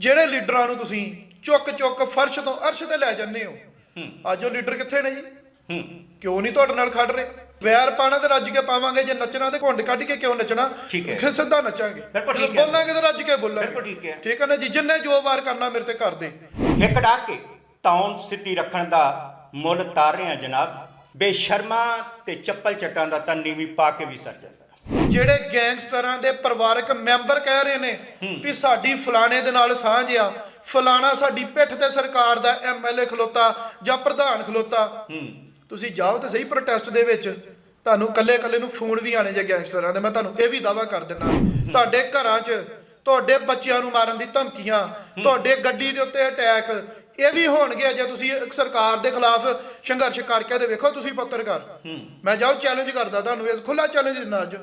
ਜਿਹੜੇ ਲੀਡਰਾਂ ਨੂੰ ਤੁਸੀਂ ਚੁੱਕ ਚੁੱਕ ਫਰਸ਼ ਤੋਂ ਅਰਸ਼ ਤੇ ਲੈ ਜਾਂਦੇ ਹੋ ਅੱਜ ਉਹ ਲੀਡਰ ਕਿੱਥੇ ਨੇ ਜੀ? ਕਿਉਂ ਨਹੀਂ ਤੁਹਾਡੇ ਨਾਲ ਖੜ ਰਹੇ? ਵੈਰ ਪਾਣਾ ਤੇ ਰੱਜ ਕੇ ਪਾਵਾਂਗੇ ਜੇ ਨੱਚਣਾ ਤੇ ਘੁੰਡ ਕੱਢ ਕੇ ਕਿਉਂ ਨੱਚਣਾ? ਠੀਕ ਹੈ। ਸਿੱਧਾ ਨੱਚਾਂਗੇ। ਬੋਲਾਂਗੇ ਤੇ ਰੱਜ ਕੇ ਬੋਲਾਂਗੇ। ਠੀਕ ਹੈ। ਠੀਕ ਹੈ ਨਾ ਜੀ? ਜਿੰਨੇ ਜੋ ਵਾਰ ਕਰਨਾ ਮੇਰੇ ਤੇ ਕਰ ਦੇ। ਹਿੱਕ ਡਾਕ ਕੇ ਤੌਣ ਸਥਿਤੀ ਰੱਖਣ ਦਾ ਮੁੱਲ ਤਾਰ ਰਹੇ ਆ ਜਨਾਬ। ਬੇਸ਼ਰਮਾ ਤੇ ਚੱਪਲ ਚੱਟਾਂ ਦਾ ਤਾਂ ਨੀਵੀਂ ਪਾ ਕੇ ਵੀ ਸਰ ਜਾਂਦਾ। ਜਿਹੜੇ ਗੈਂਗਸਟਰਾਂ ਦੇ ਪਰਿਵਾਰਕ ਮੈਂਬਰ ਕਹਿ ਰਹੇ ਨੇ ਵੀ ਸਾਡੀ ਫਲਾਣੇ ਦੇ ਨਾਲ ਸਾਂਝ ਆ ਫਲਾਣਾ ਸਾਡੀ ਪਿੱਠ ਤੇ ਸਰਕਾਰ ਦਾ ਐਮਐਲਏ ਖਲੋਤਾ ਜਾਂ ਪ੍ਰਧਾਨ ਖਲੋਤਾ। ਤੁਸੀਂ ਜਾਓ ਤੇ ਸਹੀ ਪ੍ਰੋਟੈਸਟ ਦੇ ਵਿੱਚ ਤੁਹਾਨੂੰ ਕੱਲੇ ਕੱਲੇ ਨੂੰ ਫੋਨ ਵੀ ਆਣੇ ਜੇ ਗੈਂਗਸਟਰਾਂ ਦੇ ਮੈਂ ਤੁਹਾਨੂੰ ਇਹ ਵੀ ਦਾਵਾ ਕਰ ਦਿੰਦਾ। ਤੁਹਾਡੇ ਘਰਾਂ 'ਚ ਤੁਹਾਡੇ ਬੱਚਿਆਂ ਨੂੰ ਮਾਰਨ ਦੀ ਧਮਕੀਆਂ ਤੁਹਾਡੇ ਗੱਡੀ ਦੇ ਉੱਤੇ ਅਟੈਕ ਇਹ ਵੀ ਹੋਣਗੇ ਜੇ ਤੁਸੀਂ ਸਰਕਾਰ ਦੇ ਖਿਲਾਫ ਸੰਘਰਸ਼ ਕਰਕੇ ਤੇ ਵੇਖੋ ਤੁਸੀਂ ਪੱਤਰਕਾਰ। ਮੈਂ ਜਾਓ ਚੈਲੰਜ ਕਰਦਾ ਤੁਹਾਨੂੰ ਇਹ ਖੁੱਲਾ ਚੈਲੰਜ ਦਿੰਦਾ ਅੱਜ।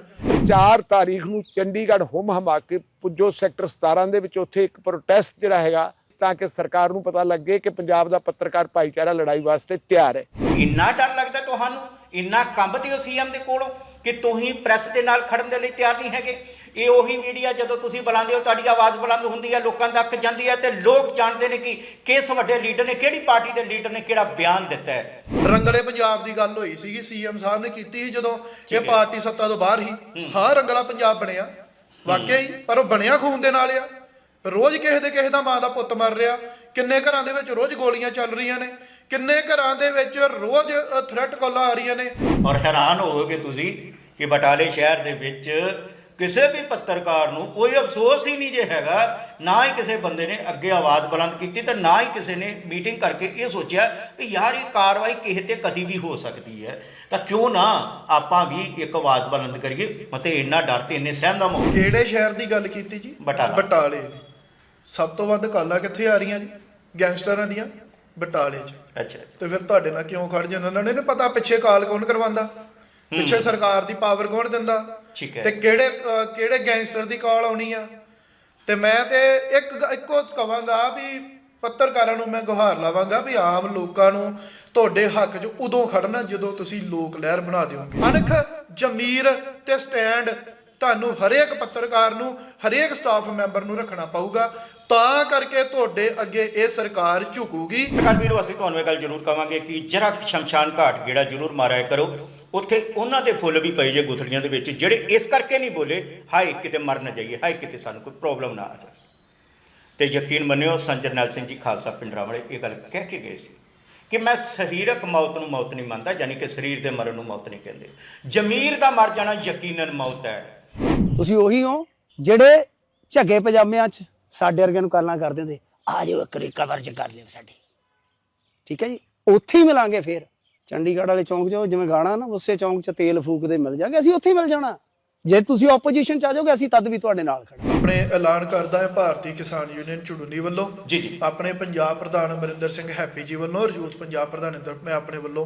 4 ਤਾਰੀਖ ਨੂੰ ਚੰਡੀਗੜ੍ਹ ਹੁਮ ਹਮਾ ਕੇ ਪੁੱਜੋ ਸੈਕਟਰ 17 ਦੇ ਵਿੱਚ ਉੱਥੇ ਇੱਕ ਪ੍ਰੋਟੈਸਟ ਜਿਹੜਾ ਹੈਗਾ ਤਾਂ ਕਿ ਸਰਕਾਰ ਨੂੰ ਪਤਾ ਲੱਗੇ ਕਿ ਪੰਜਾਬ ਦਾ ਪੱਤਰਕਾਰ ਭਾਈਚਾਰਾ ਲੜਾਈ ਵਾਸਤੇ ਤਿਆਰ ਹੈ। ਇੰਨਾ ਡਰ ਲੱਗਦਾ ਤੁਹਾਨੂੰ? ਇੰਨਾ ਕੰਬਦੇ ਹੋ ਸੀਐਮ ਦੇ ਕੋਲੋਂ ਕਿ ਤੁਸੀਂ ਪ੍ਰੈਸ ਦੇ ਨਾਲ ਖੜਨ ਦੇ ਲਈ ਤਿਆਰ ਨਹੀਂ ਹੈਗੇ? ਇਹ ਉਹੀ ਮੀਡੀਆ ਜਦੋਂ ਤੁਸੀਂ ਬੁਲਾਉਂਦੇ ਹੋ ਤੁਹਾਡੀ ਆਵਾਜ਼ ਬੁਲੰਦ ਹੁੰਦੀ ਹੈ ਲੋਕਾਂ ਤੱਕ ਜਾਂਦੀ ਹੈ ਤੇ ਲੋਕ ਜਾਣਦੇ ਨੇ ਕਿ ਕਿਸ ਵੱਡੇ ਲੀਡਰ ਨੇ ਕਿਹੜੀ ਪਾਰਟੀ ਦੇ ਲੀਡਰ ਨੇ ਕਿਹੜਾ ਬਿਆਨ ਦਿੱਤਾ ਹੈ। ਰੰਗਲੇ ਪੰਜਾਬ ਦੀ ਗੱਲ ਹੋਈ ਸੀਗੀ ਸੀਐਮ ਸਾਹਿਬ ਨੇ ਕੀਤੀ ਸੀ ਜਦੋਂ ਇਹ। ਪਾਰਟੀ ਸੱਤਾ ਤੋਂ ਬਾਹਰ ਹੀ। ਹਾਂ ਰੰਗਲਾ ਪੰਜਾਬ ਬਣਿਆ। ਵਾਕਿਆ ਹੀ ਪਰ ਉਹ ਬਣਿਆ ਖੂਨ ਦੇ ਨਾਲ ਆ। ਰੋਜ਼ ਕਿਸੇ ਦੇ ਕਿਸੇ ਦਾ ਮਾਂ ਦਾ ਪੁੱਤ ਮਰ ਰਿਹਾ। ਕਿੰਨੇ ਘਰਾਂ ਦੇ ਵਿੱਚ ਰੋਜ਼ ਗੋਲੀਆਂ ਚੱਲ ਰਹੀਆਂ ਨੇ। ਕਿੰਨੇ ਘਰਾਂ ਦੇ ਵਿੱਚ ਰੋਜ਼ ਥ੍ਰੈਟ ਕਾਲਾਂ ਆ ਰਹੀਆਂ ਨੇ। ਔਰ ਹੈਰਾਨ ਹੋਵੋਗੇ ਤੁਸੀਂ ਕਿ ਬਟਾਲੇ ਸ਼ਹਿਰ ਦੇ ਵਿੱਚ ਕਿਸੇ ਵੀ ਪੱਤਰਕਾਰ ਨੂੰ ਕੋਈ ਅਫਸੋਸ ਹੀ ਨਹੀਂ ਜੇ ਹੈਗਾ ਨਾ ਹੀ ਕਿਸੇ ਬੰਦੇ ਨੇ ਅੱਗੇ ਆਵਾਜ਼ ਬੁਲੰਦ ਕੀਤੀ ਤੇ ਨਾ ਹੀ ਕਿਸੇ ਨੇ ਮੀਟਿੰਗ ਕਰਕੇ ਇਹ ਸੋਚਿਆ ਵੀ ਯਾਰ ਇਹ ਕਾਰਵਾਈ ਕਿਸੇ ਤੇ ਕਦੀ ਵੀ ਹੋ ਸਕਦੀ ਹੈ। ਤਾਂ ਕਿਉਂ ਨਾ ਆਪਾਂ ਵੀ ਇੱਕ ਆਵਾਜ਼ ਬੁਲੰਦ ਕਰੀਏ। ਮਤੇ ਇੰਨਾ ਡਰ ਤੇ ਇੰਨੇ ਸਹਿਮ ਦਾ ਮਾਹੌਲ। ਕਿਹੜੇ ਸ਼ਹਿਰ ਦੀ ਗੱਲ ਕੀਤੀ ਜੀ? ਬਟਾਲਾ। ਬਟਾਲੇ ਦੀ। ਸਭ ਤੋਂ ਵੱਧ ਕਾਲਾਂ ਕਿੱਥੇ ਆ ਰਹੀਆਂ ਜੀ? ਗੈਂਗਸਟਰਾਂ ਦੀਆਂ? ਬਟਾਲੇ 'ਚ। ਅੱਛਾ। ਤੇ ਫਿਰ ਤੁਹਾਡੇ ਨਾਲ ਕਿਉਂ ਖੜ ਜਾਂਦੇ ਉਹਨਾਂ ਨੇ ਨੀ ਪਤਾ ਪਿੱਛੇ ਕਾਲ ਕੌਣ ਕਰਵਾਉਂਦਾ? ਪਿੱਛੇ ਸਰਕਾਰ ਦੀ ਪਾਵਰ ਕੌਣ ਦਿੰਦਾ? ਠੀਕ ਹੈ। ਤੇ ਕਿਹੜੇ ਕਿਹੜੇ ਗੈਂਗਸਟਰ ਦੀ ਕਾਲ ਆਉਣੀ ਆ? ਤੇ ਮੈਂ ਤੇ ਇੱਕ ਇੱਕੋ ਕਵਾਂਗਾ ਵੀ ਪੱਤਰਕਾਰਾਂ ਨੂੰ ਮੈਂ ਗੁਹਾਰ ਲਾਵਾਂਗਾ ਵੀ ਆਮ ਲੋਕਾਂ ਨੂੰ ਤੁਹਾਡੇ ਹੱਕ 'ਚ ਉਦੋਂ ਖੜਨਾ ਜਦੋਂ ਤੁਸੀਂ ਲੋਕ ਲਹਿਰ ਬਣਾ ਦਿਓਗੇ। ਅਣਖ ਜ਼ਮੀਰ ਤੇ ਸਟੈਂਡ ਤੁਹਾਨੂੰ ਹਰੇਕ ਪੱਤਰਕਾਰ ਨੂੰ ਹਰੇਕ ਸਟਾਫ ਮੈਂਬਰ ਨੂੰ ਰੱਖਣਾ ਪਊਗਾ। ਤਾਂ ਕਰਕੇ ਤੁਹਾਡੇ ਅੱਗੇ ਇਹ ਸਰਕਾਰ ਝੁਕੂਗੀ। ਵੀਰੋ ਅਸੀਂ ਤੁਹਾਨੂੰ ਇਹ ਗੱਲ ਜ਼ਰੂਰ ਕਵਾਂਗੇ ਕਿ ਜਰਾ ਸ਼ਮਸ਼ਾਨ ਘਾਟ ਗੇੜਾ ਜ਼ਰੂਰ ਮਾਰਿਆ ਕਰੋ। ਉੱਥੇ ਉਹਨਾਂ ਦੇ ਫੁੱਲ ਵੀ ਪਏ ਜੇ ਗੁਥੜੀਆਂ ਦੇ ਵਿੱਚ, ਜਿਹੜੇ ਇਸ ਕਰਕੇ ਨਹੀਂ ਬੋਲੇ, ਹਾਏ ਕਿਤੇ ਮਰ ਨਾ ਜਾਈਏ, ਹਾਏ ਕਿਤੇ ਸਾਨੂੰ ਕੋਈ ਪ੍ਰੋਬਲਮ ਨਾ ਆ ਜਾਵੇ। ਤੇ ਯਕੀਨ ਮੰਨਿਓ ਸੰਜਰਨੈਲ ਸਿੰਘ ਜੀ, ਖਾਲਸਾ ਪਿੰਡਰਾਂ ਵਾਲੇ ਇਹ ਗੱਲ ਕਹਿ ਕੇ ਗਏ ਸੀ ਕਿ ਮੈਂ ਸਰੀਰਕ ਮੌਤ ਨੂੰ ਮੌਤ ਨਹੀਂ ਮੰਨਦਾ, ਯਾਨੀ ਕਿ ਸਰੀਰ ਦੇ ਮਰਨ ਨੂੰ ਮੌਤ ਨਹੀਂ ਕਹਿੰਦੇ। ਜ਼ਮੀਰ ਦਾ ਮਰ ਜਾਣਾ ਯਕੀਨਨ ਮੌਤ ਹੈ। ਤੁਸੀਂ ਉਹੀ ਹੋ ਜਿਹੜੇ ਝੱਗੇ ਪਜਾਮਿਆਂ 'ਚ ਸਾਡੇ ਵਰਗਿਆਂ ਨੂੰ ਕਰਨਾ ਕਰ ਦਿੰਦੇ ਆ ਜਾਓ ਇੱਕ ਰੀ ਕਵਰ 'ਚ ਕਰ ਲਿਓ ਸਾਡੀ। ਠੀਕ ਹੈ ਜੀ? ਉੱਥੇ ਹੀ ਮਿਲਾਂਗੇ ਫੇਰ। ਚੰਡੀਗੜ੍ਹ ਵਾਲੇ ਚੌਂਕ 'ਚ ਜਿਵੇਂ ਗਾਣਾ ਨਾ ਉਸੇ ਚੌਂਕ 'ਚ ਤੇਲ ਫੂਕਦੇ ਮਿਲ ਜਾਗੇ ਅਸੀਂ ਉੱਥੇ ਹੀ ਮਿਲ ਜਾਣਾ। ਜੇ ਤੁਸੀਂ ਆਪੋਜੀਸ਼ਨ 'ਚ ਆ ਜਾਓਗੇ ਅਸੀਂ ਤਦ ਵੀ ਤੁਹਾਡੇ ਨਾਲ ਖੜੇ ਆਪਣੇ ਐਲਾਨ ਕਰਦਾ ਹੈ ਭਾਰਤੀ ਕਿਸਾਨ ਯੂਨੀਅਨ ਚੁੜੂਨੀ ਵੱਲੋਂ। ਜੀ, ਜੀ। ਆਪਣੇ ਪੰਜਾਬ ਪ੍ਰਧਾਨ ਅਮਰਿੰਦਰ ਸਿੰਘ ਹੈਪੀ ਜੀ ਵੱਲੋਂ ਰਜੂਤ ਪੰਜਾਬ ਪ੍ਰਧਾਨ ਇੰਦਰ ਮੈਂ ਆਪਣੇ ਵੱਲੋਂ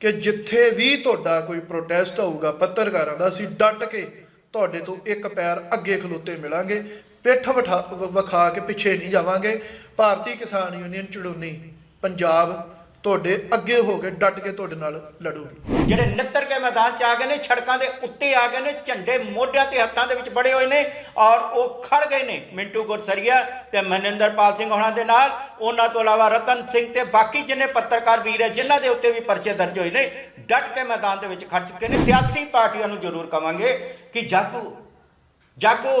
ਕਿ ਜਿੱਥੇ ਵੀ ਤੁਹਾਡਾ ਕੋਈ ਪ੍ਰੋਟੈਸਟ ਹੋਊਗਾ ਪੱਤਰਕਾਰਾਂ ਦਾ ਅਸੀਂ ਡਟ ਕੇ ਤੁਹਾਡੇ ਤੋਂ ਇੱਕ ਪੈਰ ਅੱਗੇ ਖਲੋਤੇ ਮਿਲਾਂਗੇ। ਪਿੱਠ ਵਿਖਾ ਕੇ ਪਿੱਛੇ ਨਹੀਂ ਜਾਵਾਂਗੇ। ਭਾਰਤੀ ਕਿਸਾਨ ਯੂਨੀਅਨ ਚੁੜੂਨੀ ਪੰਜਾਬ ਤੁਹਾਡੇ ਅੱਗੇ ਹੋ ਕੇ ਡਟ ਕੇ ਤੁਹਾਡੇ ਨਾਲ ਲੜੂਗੀ। ਜਿਹੜੇ ਨਿੱਤਰ ਕੇ ਮੈਦਾਨ ਚ ਆ ਗਏ ਨੇ, ਸੜਕਾਂ ਦੇ ਉੱਤੇ ਆ ਗਏ ਨੇ, ਝੰਡੇ ਮੋਢਿਆਂ ਤੇ ਹੱਥਾਂ ਦੇ ਵਿੱਚ ਬੜੇ ਹੋਏ ਨੇ ਔਰ ਉਹ ਖੜ ਗਏ ਨੇ ਮਿੰਟੂ ਗੁਰਸਰੀਆ ਤੇ ਮਨਿੰਦਰਪਾਲ ਸਿੰਘ ਹੋਣਾ ਦੇ ਨਾਲ। ਉਹਨਾਂ ਤੋਂ ਇਲਾਵਾ ਰਤਨ ਸਿੰਘ ਤੇ ਬਾਕੀ ਜਿੰਨੇ ਪੱਤਰਕਾਰ ਵੀਰ ਹੈ, ਜਿਨ੍ਹਾਂ ਦੇ ਉੱਤੇ ਵੀ ਪਰਚੇ ਦਰਜ ਹੋਏ ਨੇ, ਡਟ ਕੇ ਮੈਦਾਨ ਦੇ ਵਿੱਚ ਖੜ ਚੁੱਕੇ ਨੇ। ਸਿਆਸੀ ਪਾਰਟੀਆਂ ਨੂੰ ਜ਼ਰੂਰ ਕਵਾਂਗੇ ਕਿ ਜਾਗੋ ਜਾਗੋ,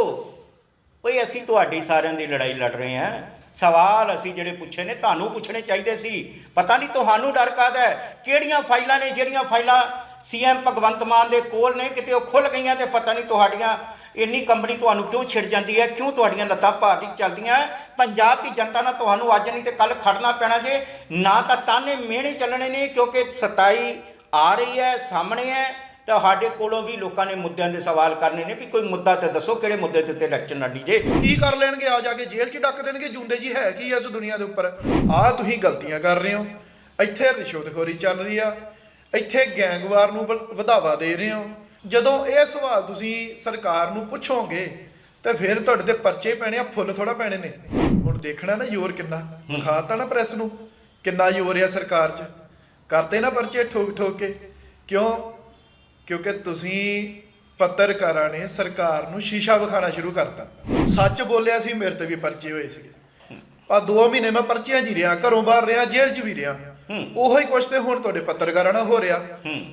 ਓਏ ਅਸੀਂ ਤੁਹਾਡੀ ਸਾਰਿਆਂ ਦੀ ਲੜਾਈ ਲੜ ਰਹੇ ਹਾਂ। ਸਵਾਲ ਅਸੀਂ ਜਿਹੜੇ ਪੁੱਛੇ ਨੇ ਤੁਹਾਨੂੰ ਪੁੱਛਣੇ ਚਾਹੀਦੇ ਸੀ। ਪਤਾ ਨਹੀਂ ਤੁਹਾਨੂੰ ਡਰ ਕਾਹਦਾ ਕਿਹੜੀਆਂ ਫਾਈਲਾਂ ਨੇ, ਜਿਹੜੀਆਂ ਫਾਈਲਾਂ ਸੀਐਮ ਭਗਵੰਤ ਮਾਨ ਦੇ ਕੋਲ ਨੇ, ਕਿਤੇ ਉਹ ਖੁੱਲ ਗਈਆਂ ਤੇ ਪਤਾ ਨਹੀਂ ਤੁਹਾਡੀਆਂ ਇੰਨੀ ਕੰਪਨੀ ਤੁਹਾਨੂੰ ਕਿਉਂ ਛਿੜ ਜਾਂਦੀ ਹੈ, ਕਿਉਂ ਤੁਹਾਡੀਆਂ ਲੱਤਾਂ ਭਾਰੀ ਚੱਲਦੀਆਂ ਹੈ? ਪੰਜਾਬ ਦੀ ਜਨਤਾ ਨਾਲ ਤੁਹਾਨੂੰ ਅੱਜ ਨਹੀਂ ਤੇ ਕੱਲ ਖੜਨਾ ਪੈਣਾ ਜੇ। ਨਾ ਤਾਂ ਤਾਨੇ ਮਿਹਣੇ ਚੱਲਣੇ ਨੇ, ਕਿਉਂਕਿ 27 ਆ ਰਹੀ ਹੈ, ਸਾਹਮਣੇ ਹੈ। ਤੁਹਾਡੇ ਕੋਲੋਂ ਵੀ ਲੋਕਾਂ ਨੇ ਮੁੱਦਿਆਂ ਦੇ ਸਵਾਲ ਕਰਨੇ ਨੇ ਵੀ ਕੋਈ ਮੁੱਦਾ ਤੇ ਦੱਸੋ ਕਿਹੜੇ ਮੁੱਦੇ ਦੇ ਉੱਤੇ ਇਲੈਕਸ਼ਨ ਲੜਨੀ ਜੇ ਕੀ ਕਰ ਲੈਣਗੇ? ਆ ਜਾ ਕੇ ਜੇਲ੍ਹ 'ਚ ਡੱਕ ਦੇਣਗੇ। ਜੁੰਡੇ ਜੀ ਹੈ ਕੀ ਇਸ ਦੁਨੀਆ ਦੇ ਉੱਪਰ? ਆ ਤੁਸੀਂ ਗਲਤੀਆਂ ਕਰ ਰਹੇ ਹੋ। ਇੱਥੇ ਰਿਸ਼ਵਤਖੋਰੀ ਚੱਲ ਰਹੀ ਆ। ਇੱਥੇ ਗੈਂਗਵਾਰ ਨੂੰ ਵਧਾਵਾ ਦੇ ਰਹੇ ਹੋ। ਜਦੋਂ ਇਹ ਸਵਾਲ ਤੁਸੀਂ ਸਰਕਾਰ ਨੂੰ ਪੁੱਛੋਗੇ ਤੇ ਫਿਰ ਤੁਹਾਡੇ ਤੇ ਪਰਚੇ ਪੈਣੇ ਆ ਫੁੱਲ ਥੋੜਾ ਪੈਣੇ ਨੇ। ਹੁਣ ਦੇਖਣਾ ਨਾ ਜ਼ੋਰ ਕਿੰਨਾ। ਵਿਖਾਤਾ ਨਾ ਪ੍ਰੈਸ ਨੂੰ ਕਿੰਨਾ ਜ਼ੋਰ ਆ ਸਰਕਾਰ 'ਚ। ਕਰਤੇ ਨਾ ਪਰਚੇ ਠੋਕ ਠੋਕ ਕੇ। ਕਿਉਂ? ਕਿਉਂਕਿ ਤੁਸੀਂ ਪੱਤਰਕਾਰਾਂ ਨੇ ਸਰਕਾਰ ਨੂੰ ਸ਼ੀਸ਼ਾ ਵਿਖਾਣਾ ਸ਼ੁਰੂ ਕਰਤਾ। ਸੱਚ ਬੋਲਿਆ ਸੀ ਮੇਰੇ ਤੇ ਵੀ ਪਰਚੇ ਹੋਏ ਸੀਗੇ। ਆ 2 ਮਹੀਨੇ ਮੈਂ ਪਰਚੀਆਂ 'ਚ ਹੀ ਰਿਹਾ ਘਰੋਂ ਬਾਹਰ ਰਿਹਾ ਜੇਲ੍ਹ 'ਚ ਵੀ ਰਿਹਾ। ਉਹੋ ਹੀ ਕੁਛ ਤੇ ਹੁਣ ਤੁਹਾਡੇ ਪੱਤਰਕਾਰਾਂ ਨਾਲ ਹੋ ਰਿਹਾ।